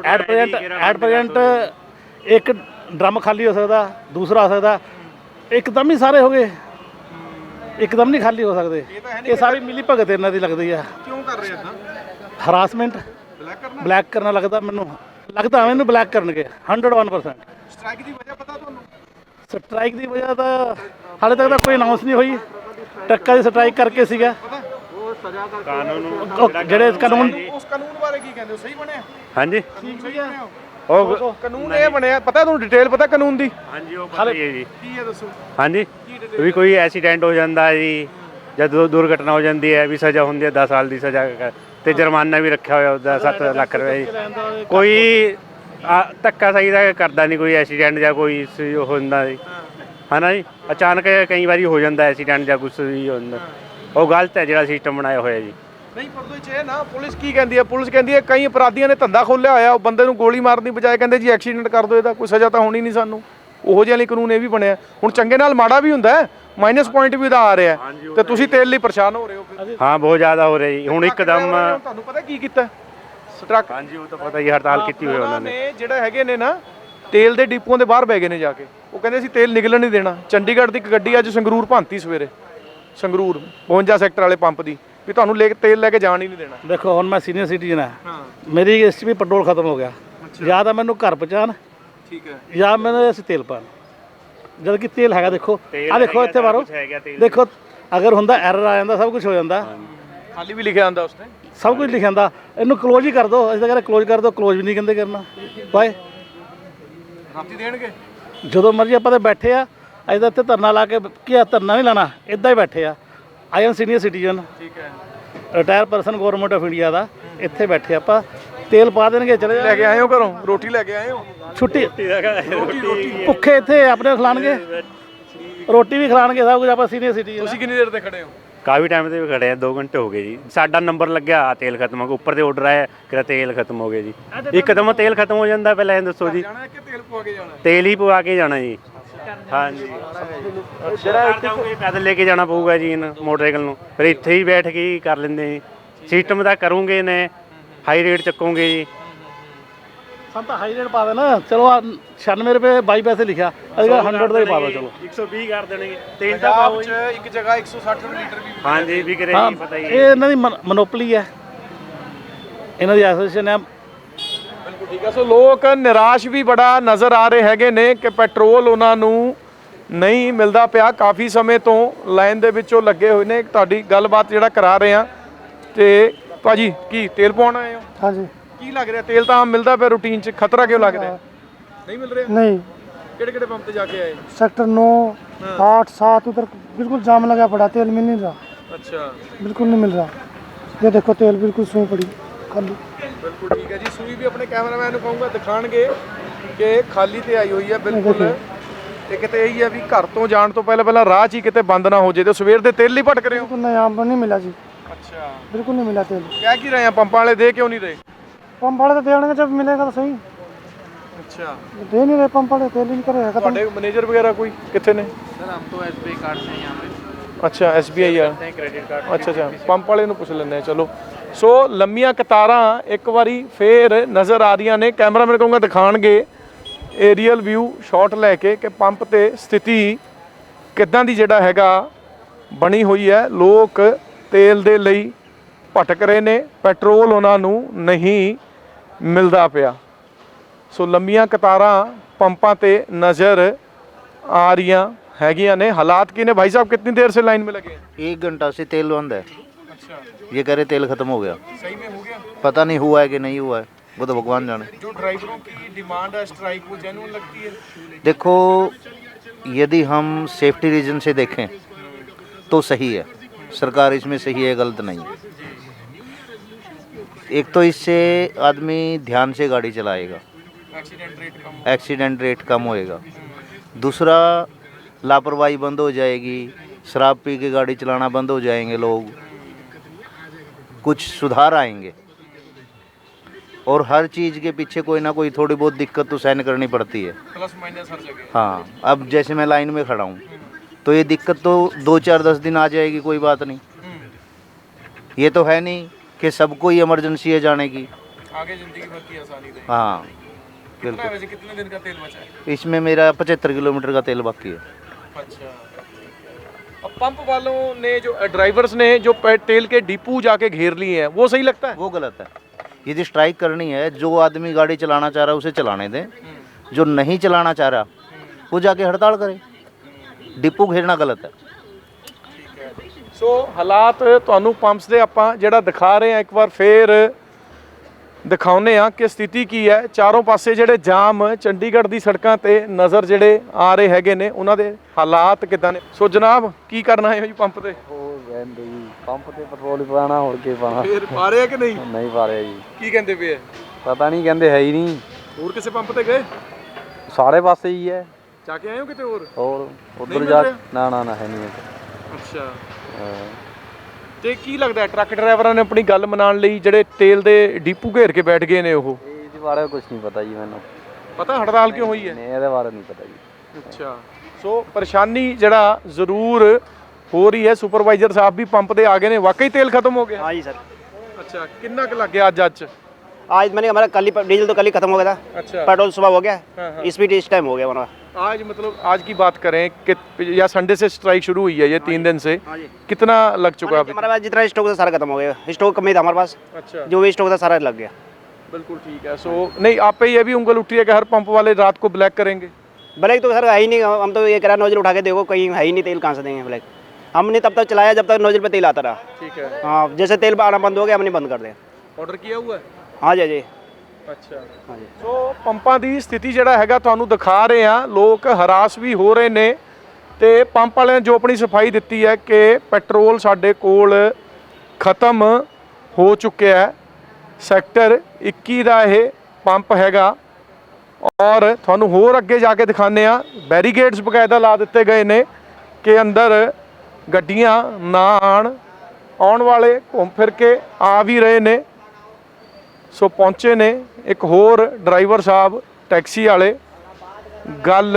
ਐਟ ਪ੍ਰੈਜ਼ੈਂਟ ਐਟ ਪ੍ਰੈਜ਼ੈਂਟ ਇੱਕ ਡਰਮ ਖਾਲੀ ਹੋ ਸਕਦਾ ਦੂਸਰਾ ਹੋ ਸਕਦਾ। ਇੱਕਦਮ ਹੀ ਸਾਰੇ ਹੋ ਗਏ। ਇੱਕਦਮ ਨਹੀਂ ਖਾਲੀ ਹੋ ਸਕਦੇ। ਇਹ ਸਾਰੀ ਮਿਲੀ ਭਗਤ ਇਹਨਾਂ ਦੀ ਲੱਗਦੀ ਆ। ਕਿਉਂ ਕਰ ਰਹੇ ਇਦਾਂ? ਹਰਾਸਮੈਂਟ ਬਲੈਕ ਕਰਨਾ? ਬਲੈਕ ਕਰਨਾ ਲੱਗਦਾ ਮੈਨੂੰ। ਲੱਗਦਾ ਮੈਨੂੰ ਬਲੈਕ ਕਰਨਗੇ। 101% ਸਟ੍ਰਾਈਕ ਦੀ ਵਜ੍ਹਾ ਪਤਾ ਤੁਹਾਨੂੰ? ਸਟ੍ਰਾਈਕ ਦੀ ਵਜ੍ਹਾ ਤਾਂ ਹਾਲੇ ਤੱਕ ਤਾਂ ਕੋਈ ਅਨਾਉਂਸ ਨਹੀਂ ਹੋਈ। ਟਰੱਕਾਂ ਦੀ ਸਟ੍ਰਾਈਕ ਕਰਕੇ ਸੀਗਾ। ਕਾਨੂੰਨ ਉਹ ਜਿਹੜੇ ਕਾਨੂੰਨ ਉਸ ਕਾਨੂੰਨ ਬਾਰੇ ਕੀ ਕਹਿੰਦੇ ਹੋ? ਸਹੀ ਬਣਿਆ? ਹਾਂਜੀ। ਠੀਕ ਬਣਿਆ ਉਹ ਕਾਨੂੰਨ ਇਹ ਬਣਿਆ ਪਤਾ ਤੁਹਾਨੂੰ ਡਿਟੇਲ ਪਤਾ ਕਾਨੂੰਨ ਦੀ? ਹਾਂਜੀ ਉਹ ਪਤਾ ਹੀ ਹੈ ਜੀ। ਕੀ ਹੈ ਦੱਸੋ? ਹਾਂਜੀ? ਵੀ ਕੋਈ ਐਕਸੀਡੈਂਟ ਹੋ ਜਾਂਦਾ ਜੀ ਜਦ ਦੁਰਘਟਨਾ ਹੋ ਜਾਂਦੀ ਹੈ ਵੀ ਸਜ਼ਾ ਹੁੰਦੀ ਹੈ 10 ਸਾਲ ਦੀ ਸਜ਼ਾ ਤੇ ਜੁਰਮਾਨਾ ਵੀ ਰੱਖਿਆ ਹੋਇਆ ਹੁੰਦਾ 7 ਲੱਖ ਰੁਪਏ। ਜੀ ਕੋਈ ਧੱਕਾ ਸਹੀ ਦਾ ਕਰਦਾ ਨਹੀਂ ਕੋਈ ਐਕਸੀਡੈਂਟ ਜਾਂ ਕੋਈ ਹੁੰਦਾ ਜੀ। ਹਨਾ ਜੀ? ਅਚਾਨਕ ਕਈ ਵਾਰੀ ਹੋ ਜਾਂਦਾ ਐਕਸੀਡੈਂਟ ਜਾਂ ਕੁਛ ਵੀ ਹੁੰਦਾ। ਉਹ ਗਲਤ ਹੈ ਜਿਹੜਾ ਸਿਸਟਮ ਬਣਾਇਆ ਹੋਇਆ ਜੀ। ਨਹੀਂ ਪਰ ਇਹ ਨਾ ਪੁਲਿਸ ਕੀ ਕਹਿੰਦੀ ਹੈ? ਪੁਲਿਸ ਕਹਿੰਦੀ ਹੈ ਕਈ ਅਪਰਾਧੀਆਂ ਨੇ ਧੰਦਾ ਖੋਲਿਆ ਹੋਇਆ ਉਹ ਬੰਦੇ ਨੂੰ ਗੋਲੀ ਮਾਰਨ ਦੀ ਬਜਾਏ ਕਹਿੰਦੇ ਜੀ ਐਕਸੀਡੈਂਟ ਕਰ ਦਿਓ ਇਹਦਾ ਕੋਈ ਸਜ਼ਾ ਤਾਂ ਹੋਣੀ ਨਹੀਂ ਸਾਨੂੰ। ਉਹੋ ਜਿਹੇ ਲਈ ਕਾਨੂੰਨ ਇਹ ਵੀ ਬਣਿਆ। ਹੁਣ ਚੰਗੇ ਨਾਲ ਮਾੜਾ ਵੀ ਹੁੰਦਾ ਮਾਈਨਸ ਪੁਆਇੰਟ ਵੀ ਉਹਦਾ ਆ ਰਿਹਾ। ਤੇ ਤੁਸੀਂ ਤੇਲ ਲਈ ਪਰੇਸ਼ਾਨ ਹੋ ਰਹੇ ਹੋ ਹਾਂ ਬਹੁਤ ਜ਼ਿਆਦਾ ਹੋ ਰਿਹਾ ਜੀ। ਹੁਣ ਇੱਕਦਮ ਤੁਹਾਨੂੰ ਪਤਾ ਕੀ ਕੀਤਾ? ਟਰੱਕ ਹਾਂਜੀ ਉਹ ਤਾਂ ਪਤਾ ਹੀ ਹੜਤਾਲ ਕੀਤੀ ਹੋਈ ਉਹਨਾਂ ਨੇ। ਨੇ ਜਿਹੜਾ ਹੈਗੇ ਨੇ ਨਾ ਤੇਲ ਦੇ ਡਿਪੂਆਂ ਦੇ ਬਾਹਰ ਬੈ ਗਏ ਨੇ ਜਾ ਕੇ। ਉਹ ਕਹਿੰਦੇ ਅਸੀਂ ਤੇਲ ਨਿਕਲਣ ਨਹੀਂ ਦੇਣਾ। ਚੰਡੀਗੜ੍ਹ ਦੀ ਇੱਕ ਗੱਡੀ ਅੱਜ ਸੰਗਰੂਰ ਭਾਂਤੀ ਸਵੇਰੇ। ਸੰਗਰੂਰ 52 ਸੈਕਟਰ ਵਾਲੇ ਪੰਪ ਦੀ। ਵੀ ਤੁਹਾਨੂੰ ਲੈ ਕੇ ਤੇਲ ਲੈ ਕੇ ਜਾਣ ਹੀ ਨਹੀਂ ਦੇਣਾ। ਦੇਖੋ ਹੁਣ ਮੈਂ ਸੀਨੀਅਰ ਸਿਟੀਜ਼ਨ ਹਾਂ। ਹਾਂ। ਮੇਰੀ ਵੀ ਪੈਟਰੋਲ ਖਤਮ ਹੋ ਗਿਆ। ਜਾਂ ਤਾਂ ਮੈਨੂੰ ਘਰ ਪਹੁੰਚਾਉਣ ਠੀਕ ਹੈ। ਜਾਂ ਮੈਨੂੰ ਅਸੀਂ ਤੇਲ ਪਾਣ ਜਦ ਕਿ ਤੇਲ ਹੈਗਾ ਦੇਖੋ। ਆ ਦੇਖੋ ਇੱਥੇ ਤੇਲ। ਦੇਖੋ ਅਗਰ ਹੁੰਦਾ ਐਰਰ ਆ ਜਾਂਦਾ ਸਭ ਕੁਝ ਹੋ ਜਾਂਦਾ। ਖਾਲੀ ਵੀ ਲਿਖਿਆ ਹੁੰਦਾ ਉਸਨੇ? ਸਭ ਕੁਝ ਲਿਖਿਆ ਹੁੰਦਾ। ਇਹਨੂੰ ਕਲੋਜ਼ ਹੀ ਕਰ ਦਿਓ ਅਸੀਂ ਤਾਂ ਕਹਿੰਦੇ ਕਲੋਜ਼ ਕਰ ਦਿਓ ਕਲੋਜ਼ ਵੀ ਨਹੀਂ ਕਹਿੰਦੇ ਕਰਨਾ। ਬਾਏ ਰਾਤੀ ਦੇਣਗੇ? ਜਦੋਂ ਮਰਜ਼ੀ ਆਪਾਂ ਤੇ ਬੈਠੇ ਆ। ਅਸੀਂ ਤਾਂ ਇੱਥੇ ਧਰਨਾ ਲਾ ਕੇ ਕੀ ਆ ਧਰਨਾ ਨਹੀਂ ਲਾਣਾ ਇਦਾਂ ਹੀ ਬੈਠੇ ਆ। I am senior citizen. ਠੀਕ ਹੈ। Retire person government of India ਦਾ। ਇੱਥੇ ਬੈਠੇ ਆਪਾਂ। ਤੇਲ ਪਾ ਦੇਣਗੇ ਚਲੇ ਲੈ ਕੇ ਆਏ ਹੋ ਘਰੋਂ। ਰੋਟੀ ਲੈ ਕੇ ਆਏ ਹੋ ਛੁੱਟੀ ਭੁੱਖੇ ਇੱਥੇ ਆਪਣੇ ਖਿਲਾਣਗੇ। ਰੋਟੀ ਵੀ ਖਿਲਾਣਗੇ ਸਭ ਕੁਝ ਆਪਾਂ ਸੀਨੀਅਰ ਸਿਟੀਜ਼ਨ ਤੁਸੀਂ ਕਿੰਨੀ ਦੇਰ ਤੇ ਖੜੇ ਹੋ? ਕਾਫੀ ਟਾਈਮ ਤੇ ਵੀ ਖੜੇ ਆ 2 ਘੰਟੇ ਹੋ ਗਏ ਜੀ। ਸਾਡਾ ਨੰਬਰ ਲੱਗਿਆ ਤੇਲ ਖਤਮ ਹੋ ਗਿਆ। ਉੱਪਰ ਤੇ ਆਰਡਰ ਆਇਆ ਕਿ ਤੇਲ ਖਤਮ ਹੋ ਗਿਆ ਜੀ। ਇੱਕਦਮ ਤੇਲ ਖਤਮ ਹੋ ਜਾਂਦਾ ਪਹਿਲਾਂ ਇਹ ਦੱਸੋ ਜੀ। ਜਾਣਾ ਕਿ ਤੇਲ ਪਵਾ ਕੇ ਜਾਣਾ? ਤੇਲ ਹੀ ਪਵਾ ਕੇ ਜਾਣਾ ਜੀ। ਹਾਂਜੀ। ਜਿਹੜਾ ਜਾਓਗੇ ਪੈਦਲ ਲੈ ਕੇ ਜਾਣਾ ਪਊਗਾ ਜੀ ਇਹਨਾਂ ਮੋਟਰਸਾਈਕਲ ਨੂੰ। ਫਿਰ ਇੱਥੇ ਹੀ ਬੈਠ ਕੇ ਹੀ ਕਰ ਲੈਂਦੇ ਜੀ ਸਿਸਟਮ ਤਾਂ ਕਰੂੰਗੇ ਨੇ ਹਾਈ ਰੇਟ ਚੱਕੋਗੇ ਜੀ। ਸਾਨੂੰ ਤਾਂ ਹਾਈ ਰੇਟ ਪਾ ਦੇਣਾ। ਚਲੋ ਆਹ 96 ਰੁਪਏ 22 ਪੈਸੇ ਲਿਖਿਆ। ਅਸੀਂ 100 ਦਾ ਹੀ ਪਾ ਦਿਓ ਚਲੋ। 120 ਕਰ ਦੇਣਗੇ। ਤੇਲ ਤਾਂ ਪੰਜਾਬ ਪਾਓ 'ਚ ਜੀ ਇੱਕ ਜਗ੍ਹਾ 160 ਲੀਟਰ ਵੀ ਹਾਂਜੀ ਵਿਕ ਹਾਂ ਰਿਹਾ ਜੀ ਪਤਾ ਹੀ ਇਹ ਹੈ ਇਹਨਾਂ ਦੀ ਮਨੋਪਲੀ ਹੈ। ਇਹਨਾਂ ਦੀ ਐਸੋਸੀਏਸ਼ਨ ਹੈ ਬਿਲਕੁਲ ਠੀਕ ਹੈ ਸੋ ਲੋਕ ਨਿਰਾਸ਼ ਵੀ ਬੜਾ ਨਜ਼ਰ ਆ ਰਹੇ ਹੈਗੇ ਨੇ ਕਿ ਪੈਟਰੋਲ ਉਹਨਾਂ ਨੂੰ ਨਹੀਂ ਮਿਲਦਾ ਪਿਆ ਕਾਫੀ ਸਮੇਂ ਤੋਂ ਲਾਈਨ ਦੇ ਵਿੱਚੋਂ ਲੱਗੇ ਹੋਏ ਨੇ ਤੁਹਾਡੀ ਗੱਲਬਾਤ ਜਿਹੜਾ ਕਰਾ ਰਹੇ ਆ ਤੇ ਭਾਜੀ ਕੀ ਤੇਲ ਪਾਉਣ ਆਏ ਹੋ ਹਾਂਜੀ ਕੀ ਲੱਗ ਰਿਹਾ ਤੇਲ ਤਾਂ ਆਮ ਮਿਲਦਾ ਪਿਆ ਰੂਟੀਨ 'ਚ ਖਤਰਾ ਕਿਉਂ ਲੱਗ ਰਿਹਾ ਨਹੀਂ ਮਿਲ ਰਿਹਾ नहीं ਕਿਹੜੇ ਕਿਹੜੇ ਪੰਪ ਤੇ ਜਾ ਕੇ ਆਏ सेक्टर नौ आठ सात उधर बिल्कुल जाम लगा पड़ा तेल मिल नहीं रहा ਅੱਛਾ बिल्कुल नहीं मिल रहा ये देखो तेल बिल्कुल सूई पड़ी ਖਾਲੀ ਬਿਲਕੁਲ ਠੀਕ ਹੈ ਜੀ। ਸੂਈ ਵੀ ਆਪਣੇ ਕੈਮਰਾਮੈਨ ਨੂੰ ਕਹੂੰਗਾ ਦਿਖਾਣਗੇ ਕਿ ਖਾਲੀ ਤੇ ਆਈ ਹੋਈ ਹੈ ਬਿਲਕੁਲ। ਤੇ ਕਿਤੇ ਇਹੀ ਹੈ ਵੀ ਘਰ ਤੋਂ ਜਾਣ ਤੋਂ ਪਹਿਲਾਂ ਪਹਿਲਾਂ ਰਾਹ 'ਚ ਹੀ ਕਿਤੇ ਬੰਦ ਨਾ ਹੋ ਜੇ ਤੇ ਸਵੇਰ ਦੇ ਤੇਲ ਹੀ ਭਟਕ ਰਹੇ ਹੋ। ਬਿल्कुल नहीं यहाँ पर नहीं ਅੱਛਾ। बिल्कुल नहीं मिला तेल ਕਹਿ ਕੀ ਰਹੇ ਆ? ਪੰਪਾਂ ਵਾਲੇ ਦੇ ਕਿਉਂ ਨਹੀਂ ਰਹੇ? पंप वाले तो देंगे जब मिलेगा तो सही ਅੱਛਾ। दे नहीं रहे पंप वाले तेल ही नहीं करे ਤੁਹਾਡੇ ਮੈਨੇਜਰ ਵਗੈਰਾ ਕੋਈ ਕਿੱਥੇ ਨੇ? सर हम तो एस कार्ड से यहाँ पे अच्छा ਐਸਬੀਆਈ ਆ। करते हैं क्रेडिट कार्ड अच्छा अच्छा ਨੂੰ ਪੁੱਛ ਲੈਂਦੇ ਆ ਚਲੋ। ਸੋ ਲੰਮੀਆਂ ਕਤਾਰਾਂ ਇੱਕ ਵਾਰੀ ਫੇਰ ਨਜ਼ਰ ਆ ਰਹੀਆਂ ਨੇ। ਕੈਮਰਾਮੈਨ ਕਹੂੰਗਾ ਦਿਖਾਣਗੇ। ਏਰੀਅਲ ਵਿਊ ਸ਼ਾਟ ਲੈ ਕੇ ਕਿ ਪੰਪ ਤੇ ਸਥਿਤੀ ਕਿੱਦਾਂ ਦੀ ਜਿਹੜਾ ਹੈਗਾ ਬਣੀ ਹੋਈ ਹੈ। ਲੋਕ ਤੇਲ ਦੇ ਲਈ ਭਟਕ ਰਹੇ ਨੇ। ਪੈਟਰੋਲ ਉਹਨਾਂ ਨੂੰ ਨਹੀਂ ਮਿਲਦਾ ਪਿਆ। ਸੋ ਲੰਮੀਆਂ ਕਤਾਰਾਂ ਪੰਪਾਂ ਤੇ ਨਜ਼ਰ ਆ ਰਹੀਆਂ ਹੈਗੀਆਂ ਨੇ। ਹਾਲਾਤ ਕੀ ਨੇ? ਭਾਈ ਸਾਹਿਬ, ਕਿੰਨੀ ਦੇਰ ਸੇ ਲਾਈਨ ਮੇ ਲਗੇ? 1 ਘੰਟਾ ਸੇ ਤੇਲ ਬੰਦ ਹੈ। अच्छा। ये कह रहे तेल खत्म हो गया। सही में हो गया? पता नहीं हुआ है कि नहीं हुआ है। वो तो भगवान जाने। जो ड्राइवरों की डिमांड है स्ट्राइक वो जेन्युइन लगती है? देखो यदि हम सेफ्टी रीजन से देखें तो सही है। सरकार इसमें सही है गलत नहीं है। एक तो इससे आदमी ध्यान से गाड़ी चलाएगा। एक्सीडेंट रेट कम एक्सीडेंट रेट कम होएगा। दूसरा लापरवाही बंद हो जाएगी। शराब पी के गाड़ी चलाना बंद हो जाएँगे लोग। कुछ सुधार आएँगे। और हर चीज़ के पीछे कोई ना कोई थोड़ी बहुत दिक्कत तो सहन करनी पड़ती है। प्लस माइनस हर जगह। हाँ अब जैसे मैं लाइन में खड़ा हूँ तो ये दिक्कत तो दो चार दस दिन आ जाएगी कोई बात नहीं। ये तो है नहीं कि सबको ही इमरजेंसी है जाने की। आगे ज़िंदगी भर की आसानी हाँ बिल्कुल। कितने दिन का तेल बचा है? इसमें मेरा पचहत्तर किलोमीटर का तेल बाकी है। अच्छा। पंप वालों ने जो ड्राइवर्स ने जो पे- तेल के डिपू जाके घेर लिए हैं वो सही लगता है वो गलत है यदि स्ट्राइक करनी है जो आदमी गाड़ी चलाना चाह रहा है उसे चलाने दें जो नहीं चलाना चाह रहा वो जाके हड़ताल करे डिपो घेरना गलत है ਸੋ ਹਾਲਾਤ ਤੁਹਾਨੂੰ ਪੰਪਸ ਦੇ ਆਪਾਂ ਜਿਹੜਾ ਦਿਖਾ ਰਹੇ ਆ ਇੱਕ ਵਾਰ ਫੇਰ ਦਿਖਾਉਨੇ ਆ ਕਿ ਸਥਿਤੀ ਕੀ ਹੈ। ਚਾਰੋਂ ਪਾਸੇ ਜਿਹੜੇ ਜਾਮ ਚੰਡੀਗੜ੍ਹ ਦੀ ਸੜਕਾਂ ਤੇ ਨਜ਼ਰ ਜਿਹੜੇ ਆ ਰਹੇ ਹੈਗੇ ਨੇ ਉਹਨਾਂ ਦੇ ਹਾਲਾਤ ਕਿਦਾਂ ਨੇ? ਸੋ ਜਨਾਬ ਕੀ ਕਰਨਾ ਹੈ ਜੀ ਪੰਪ ਤੇ? ਉਹ ਕਹਿੰਦੇ ਜੀ ਪੰਪ ਤੇ ਪੈਟਰੋਲ ਹੀ ਪਾਣਾ ਹੋਰ ਕੀ ਪਾਣਾ ਫੇਰ ਪਾ ਰਹੇ ਆ ਕਿ ਨਹੀਂ? ਨਹੀਂ ਪਾ ਰਿਹਾ ਜੀ। ਕੀ ਕਹਿੰਦੇ ਪਏ ਆ? ਪਤਾ ਨਹੀਂ ਕਹਿੰਦੇ ਹੈ ਹੀ ਨਹੀਂ। ਹੋਰ ਕਿਸੇ ਪੰਪ ਤੇ ਗਏ? ਸਾਰੇ ਪਾਸੇ ਹੀ ਹੈ। ਜਾ ਕੇ ਆਏ ਹੋ ਕਿਤੇ ਹੋਰ? ਹੋਰ ਉਧਰ ਜਾ? ਨਾ ਨਾ ਨਾ ਹੈ ਨਹੀਂ। ਅੱਛਾ। ਹਾਂ। ਤੇ ਕੀ ਲੱਗਦਾ ਹੈ ਟਰੱਕ ਡਰਾਈਵਰਾਂ ਨੇ ਆਪਣੀ ਗੱਲ ਮਨਾਉਣ ਲਈ ਜਿਹੜੇ ਤੇਲ ਦੇ ਡੀਪੂ ਘੇਰ ਕੇ ਬੈਠ ਗਏ ਨੇ ਉਹ ਇਹ ਇਹਦੇ ਬਾਰੇ ਕੁਝ ਨਹੀਂ ਪਤਾ ਜੀ ਮੈਨੂੰ ਪਤਾ ਹੜਤਾਲ ਕਿਉਂ ਹੋਈ ਹੈ ਨਹੀਂ ਇਹਦੇ ਬਾਰੇ ਨਹੀਂ ਪਤਾ ਜੀ ਅੱਛਾ ਸੋ ਪਰੇਸ਼ਾਨੀ ਜਿਹੜਾ ਜ਼ਰੂਰ ਹੋ ਰਹੀ ਹੈ ਸੁਪਰਵਾਈਜ਼ਰ ਸਾਹਿਬ ਵੀ ਪੰਪ ਤੇ ਆ ਗਏ ਨੇ ਵਾਕਈ ਤੇਲ ਖਤਮ ਹੋ ਗਿਆ हाँ जी सर ਅੱਛਾ ਕਿੰਨਾ ਕੁ ਲੱਗ ਗਿਆ ਅੱਜ ਅੱਜ आज मैंने हमारा कल ही डीजल तो कल ही खत्म हो गया था अच्छा पेट्रोल सुबह हो गया हाँ, हाँ। स्पीड इस टाइम हो गया हमारा आज मतलब आज की बात करें कि या संडे से स्ट्राइक शुरू हुई है ये तीन दिन से। हाँ कितना लग चुका अभी? हमारे पास जितना स्टॉक था सारा खत्म हो गया। स्टॉक कम ही था हमारे पास। अच्छा। जो भी स्टॉक था सारा लग गया। बिल्कुल ठीक है। सो नहीं आप पे ये भी उंगल उठी है कि हर पंप वाले रात को ब्लैक करेंगे? ब्लैक तो सर है ही नहीं। हम तो ये करा नोजल उठा के देखो कहीं है ही नहीं तेल कहाँ से देंगे ब्लैक हमने तब तक चलाया जब तक नोजल पे तेल आता रहा। ठीक है। हाँ जैसे तेल आना बंद हो गया हमने बंद कर दिया। ऑर्डर किया हुआ है? हाँ जी जी। ਅੱਛਾ। ਸੋ ਪੰਪਾਂ ਦੀ ਸਥਿਤੀ ਜਿਹੜਾ ਹੈਗਾ ਤੁਹਾਨੂੰ ਦਿਖਾ ਰਹੇ ਆ ਲੋਕ ਹਰਾਸ ਵੀ ਹੋ ਰਹੇ ਨੇ ਤੇ ਪੰਪ ਵਾਲਿਆਂ ਨੇ ਜੋ ਆਪਣੀ ਸਫ਼ਾਈ ਦਿੱਤੀ ਹੈ ਕਿ ਪੈਟਰੋਲ ਸਾਡੇ ਕੋਲ ਖਤਮ ਹੋ ਚੁੱਕਿਆ ਹੈ। ਸੈਕਟਰ 21 ਦਾ ਇਹ ਪੰਪ ਹੈਗਾ। ਔਰ ਤੁਹਾਨੂੰ ਹੋਰ ਅੱਗੇ ਜਾ ਕੇ ਦਿਖਾਣੇ ਆ ਬੈਰੀਗੇਡਸ ਬਕਾਇਦਾ ਲਾ ਦਿੱਤੇ ਗਏ ਨੇ ਕਿ ਅੰਦਰ ਗੱਡੀਆਂ ਨਾ ਆਣ ਆਉਣ ਵਾਲੇ ਘੁੰਮ ਫਿਰ ਕੇ ਆ ਵੀ ਰਹੇ ਨੇ। ਸੋ ਪਹੁੰਚੇ ਨੇ। ਇੱਕ ਹੋਰ ਡਰਾਈਵਰ ਸਾਹਿਬ ਟੈਕਸੀ ਵਾਲੇ ਗੱਲ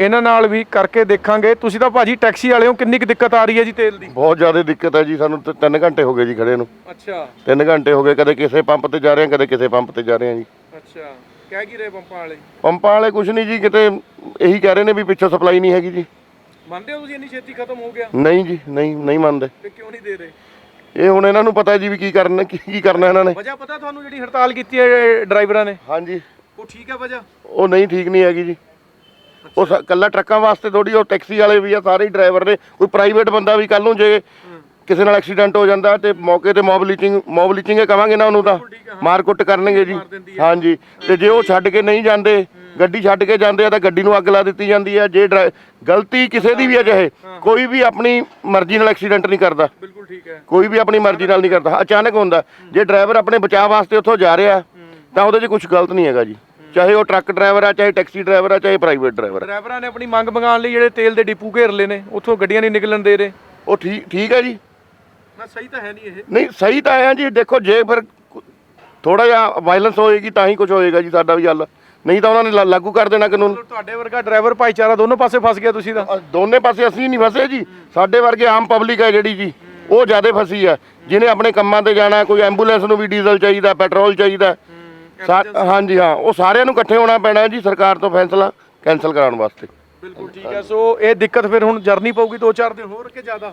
ਇਹਨਾਂ ਨਾਲ ਵੀ ਕਰਕੇ ਦੇਖਾਂਗੇ। ਤੁਸੀਂ ਤਾਂ ਭਾਜੀ ਟੈਕਸੀ ਵਾਲਿਓ ਕਿੰਨੀ ਕੁ ਦਿੱਕਤ ਆ ਰਹੀ ਹੈ ਜੀ ਤੇਲ ਦੀ? ਬਹੁਤ ਜ਼ਿਆਦਾ ਦਿੱਕਤ ਹੈ ਜੀ ਸਾਨੂੰ 3 ਘੰਟੇ ਹੋ ਗਏ ਜੀ ਖੜੇ ਨੂੰ। ਅੱਛਾ। 3 ਘੰਟੇ ਹੋ ਗਏ ਕਦੇ ਕਿਸੇ ਪੰਪ ਤੇ ਜਾ ਰਹੇ ਹਾਂ ਕਦੇ ਕਿਸੇ ਪੰਪ ਤੇ ਜਾ ਰਹੇ ਹਾਂ ਜੀ। ਅੱਛਾ। ਕਹਿ ਕੀ ਰਹੇ ਪੰਪਾਂ ਵਾਲੇ? ਪੰਪਾਂ ਵਾਲੇ ਕੁਝ ਨਹੀਂ ਜੀ ਕਿਤੇ ਇਹੀ ਕਹਿ ਰਹੇ ਨੇ ਵੀ ਪਿੱਛੋਂ ਸਪਲਾਈ ਨਹੀਂ ਹੈਗੀ ਜੀ। ਮੰਨਦੇ ਹੋ ਤੁਸੀਂ ਇੰਨੀ ਛੇਤੀ ਖਤਮ ਹੋ ਗਿਆ? ਨਹੀਂ ਜੀ ਨਹੀਂ ਨਹੀਂ ਮੰਨਦੇ। ਤੇ ਕਿਉਂ ਨਹੀਂ ਦੇ ਰਹੇ? ਇਹ ਹੁਣ ਇਹਨਾਂ ਨੂੰ ਪਤਾ ਜੀ ਵੀ ਕੀ ਕਰਨਾ ਕੀ ਕੀ ਕਰਨਾ ਇਹਨਾਂ ਨੇ। ਵਜ੍ਹਾ ਪਤਾ ਤੁਹਾਨੂੰ ਜਿਹੜੀ ਹੜਤਾਲ ਕੀਤੀ ਹੈ ਡਰਾਈਵਰਾਂ ਨੇ? ਹਾਂਜੀ। ਉਹ ਠੀਕ ਹੈ ਵਜ੍ਹਾ? ਉਹ ਨਹੀਂ ਠੀਕ ਨਹੀਂ ਹੈਗੀ ਜੀ। ਉਹ ਸ- ਕੱਲਾ ਟਰੱਕਾਂ ਵਾਸਤੇ ਥੋੜੀ ਉਹ ਟੈਕਸੀ ਵਾਲੇ ਵੀ ਆ ਸਾਰੇ ਹੀ ਡਰਾਈਵਰ ਨੇ। ਕੋਈ ਪ੍ਰਾਈਵੇਟ ਬੰਦਾ ਵੀ ਕੱਲ ਨੂੰ ਜੇ ਕਿਸੇ ਨਾਲ ਐਕਸੀਡੈਂਟ ਹੋ ਜਾਂਦਾ ਤੇ ਮੌਕੇ ਤੇ ਮੌਬ ਲੀਚਿੰਗ ਮੌਬ ਲੀਚਿੰਗ ਕਵਾਂਗੇ ਨਾ ਉਹਨੂੰ ਤਾਂ। ਮਾਰ ਕੁੱਟ ਕਰਨਗੇ ਜੀ। ਹਾਂਜੀ। ਤੇ ਜੇ ਉਹ ਛੱਡ ਕੇ ਨਹੀਂ ਜਾਂਦੇ ਗੱਡੀ ਛੱਡ ਕੇ ਜਾਂਦੇ ਆ ਤਾਂ ਗੱਡੀ ਨੂੰ ਅੱਗ ਲਾ ਦਿੱਤੀ ਜਾਂਦੀ ਹੈ ਜੇ ਡਰਾ- ਗਲਤੀ ਕਿਸੇ ਦੀ ਵੀ ਹੈ ਚਾਹੇ ਕੋਈ ਵੀ ਆਪਣੀ ਮਰਜ਼ੀ ਨਾਲ ਐਕਸੀਡੈਂਟ ਨਹੀਂ ਕਰਦਾ। ਬਿਲਕੁਲ ਠੀਕ ਹੈ। ਕੋਈ ਵੀ ਆਪਣੀ ਮਰਜ਼ੀ ਨਾਲ ਨਹੀਂ ਕਰਦਾ। ਅਚਾਨਕ ਹੁੰਦਾ। ਜੇ ਡਰਾਈਵਰ ਆਪਣੇ ਬਚਾਅ ਵਾਸਤੇ ਉੱਥੋਂ ਜਾ ਰਿਹਾ ਤਾਂ ਉਹਦੇ 'ਚ ਕੁਝ ਗਲਤ ਨਹੀਂ ਹੈਗਾ ਜੀ। ਚਾਹੇ ਉਹ ਟਰੱਕ ਡਰਾਈਵਰ ਆ ਚਾਹੇ ਟੈਕਸੀ ਡਰਾਈਵਰ ਆ ਚਾਹੇ ਪ੍ਰਾਈਵੇਟ ਡਰਾਈਵਰ ਆ। ਡਰਾਈਵਰਾਂ ਨੇ ਆਪਣੀ ਮੰਗ ਮੰਗਾਉਣ ਲਈ ਜਿਹੜੇ ਤੇਲ ਦੇ ਡਿਪੂ ਘੇਰ ਲਏ ਨੇ ਉੱਥੋਂ ਗੱਡੀਆਂ ਨਹੀਂ ਨਿਕਲਣ ਦੇ ਰਹੇ। ਉਹ ਠੀਕ ਠੀਕ ਹੈ ਜੀ। ਨਾ ਸਹੀ ਤਾਂ ਹੈ ਨਹੀਂ ਇਹ। ਨਹੀਂ ਸਹੀ ਤਾਂ ਹੈ ਜੀ। ਦੇਖੋ ਜੇ ਫਿਰ ਥੋੜਾ ਜਿਹਾ ਵਾਇਲੈਂਸ ਹੋਏਗੀ ਤਾਂ ਹੀ ਕੁਝ ਹੋਏਗਾ ਜੀ ਸਾਡਾ ਵੀ ਹੱਲ। ਨਹੀਂ ਤਾਂ ਉਹਨਾਂ ਨੇ ਲਾ- ਲਾਗੂ ਕਰ ਦੇਣਾ ਕਾਨੂੰਨ। ਤੁਹਾਡੇ ਵਰਗਾ ਡਰਾਈਵਰ ਭਾਈਚਾਰਾ ਦੋਨੋਂ ਪਾਸੇ ਫਸ ਗਿਆ ਤੁਸੀਂ ਤਾਂ? ਅ, ਦੋਨੇ ਪਾਸੇ ਅਸੀਂ ਨਹੀਂ ਫਸੇ ਜੀ। ਸਾਡੇ ਵਰਗੇ ਆਮ ਪਬਲਿਕ ਹੈ ਜਿਹੜੀ ਜੀ ਉਹ ਜ਼ਿਆਦਾ ਫਸੀ ਹੈ ਜਿਹਨੇ ਆਪਣੇ ਕੰਮਾਂ ਤੇ ਜਾਣਾ ਕੋਈ ਐਂਬੂਲੈਂਸ ਨੂੰ ਵੀ ਡੀਜ਼ਲ ਚਾਹੀਦਾ ਪੈਟਰੋਲ ਚਾਹੀਦਾ। ਸਾ- ਹਾਂਜੀ ਹਾਂ ਉਹ ਸਾਰਿਆਂ ਨੂੰ ਇਕੱਠੇ ਹੋਣਾ ਪੈਣਾ ਜੀ ਸਰਕਾਰ ਤੋਂ ਫੈਸਲਾ ਕੈਨਸਲ ਕਰਾਉਣ ਵਾਸਤੇ। ਬਿਲਕੁਲ ਠੀਕ ਹੈ ਸੋ ਇਹ ਦਿੱਕਤ ਫਿਰ ਹੁਣ ਜਰਨੀ ਪਊਗੀ 2-4 ਦਿਨ ਹੋਰ ਕਿ ਜ਼ਿਆਦਾ?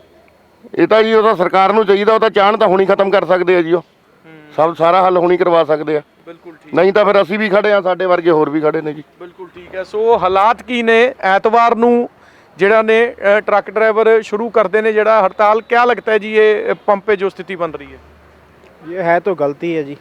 ਇਹ ਤਾਂ ਜੀ ਉਹਦਾ ਸਰਕਾਰ ਨੂੰ ਚਾਹੀਦਾ ਉਹ ਤਾਂ ਚਾਹਣ ਤਾਂ ਹੁਣੀ ਖਤਮ ਕਰ ਸਕਦੇ ਆ ਜੀ ਉਹ। ਸਭ ਸਾਰਾ ਹੱਲ ਹੁਣੀ ਕਰਵਾ ਸਕਦੇ ਆ ਬਿਲਕੁਲ ਠੀਕ ਨਹੀਂ ਤਾਂ ਫਿਰ ਅਸੀਂ ਵੀ ਖੜੇ ਆ ਸਾਡੇ ਵਰਗੇ ਹੋਰ ਵੀ ਖੜੇ ਨੇ ਜੀ ਬਿਲਕੁਲ ਠੀਕ ਹੈ ਸੋ ਹਾਲਾਤ ਕੀ ਨੇ ਐਤਵਾਰ ਨੂੰ ਜਿਹੜਾ ਨੇ ਅ, ਟਰੱਕ ਡਰਾਈਵਰ ਸ਼ੁਰੂ ਕਰਦੇ ਨੇ ਜਿਹੜਾ ਹੜਤਾਲ ਕਿਆ ਲੱਗਦਾ ਹੈ ਜੀ ਇਹ ਪੰਪ 'ਤੇ ਜੋ ਸਥਿਤੀ ਬਣ ਰਹੀ ਹੈ ये है तो गलती है जी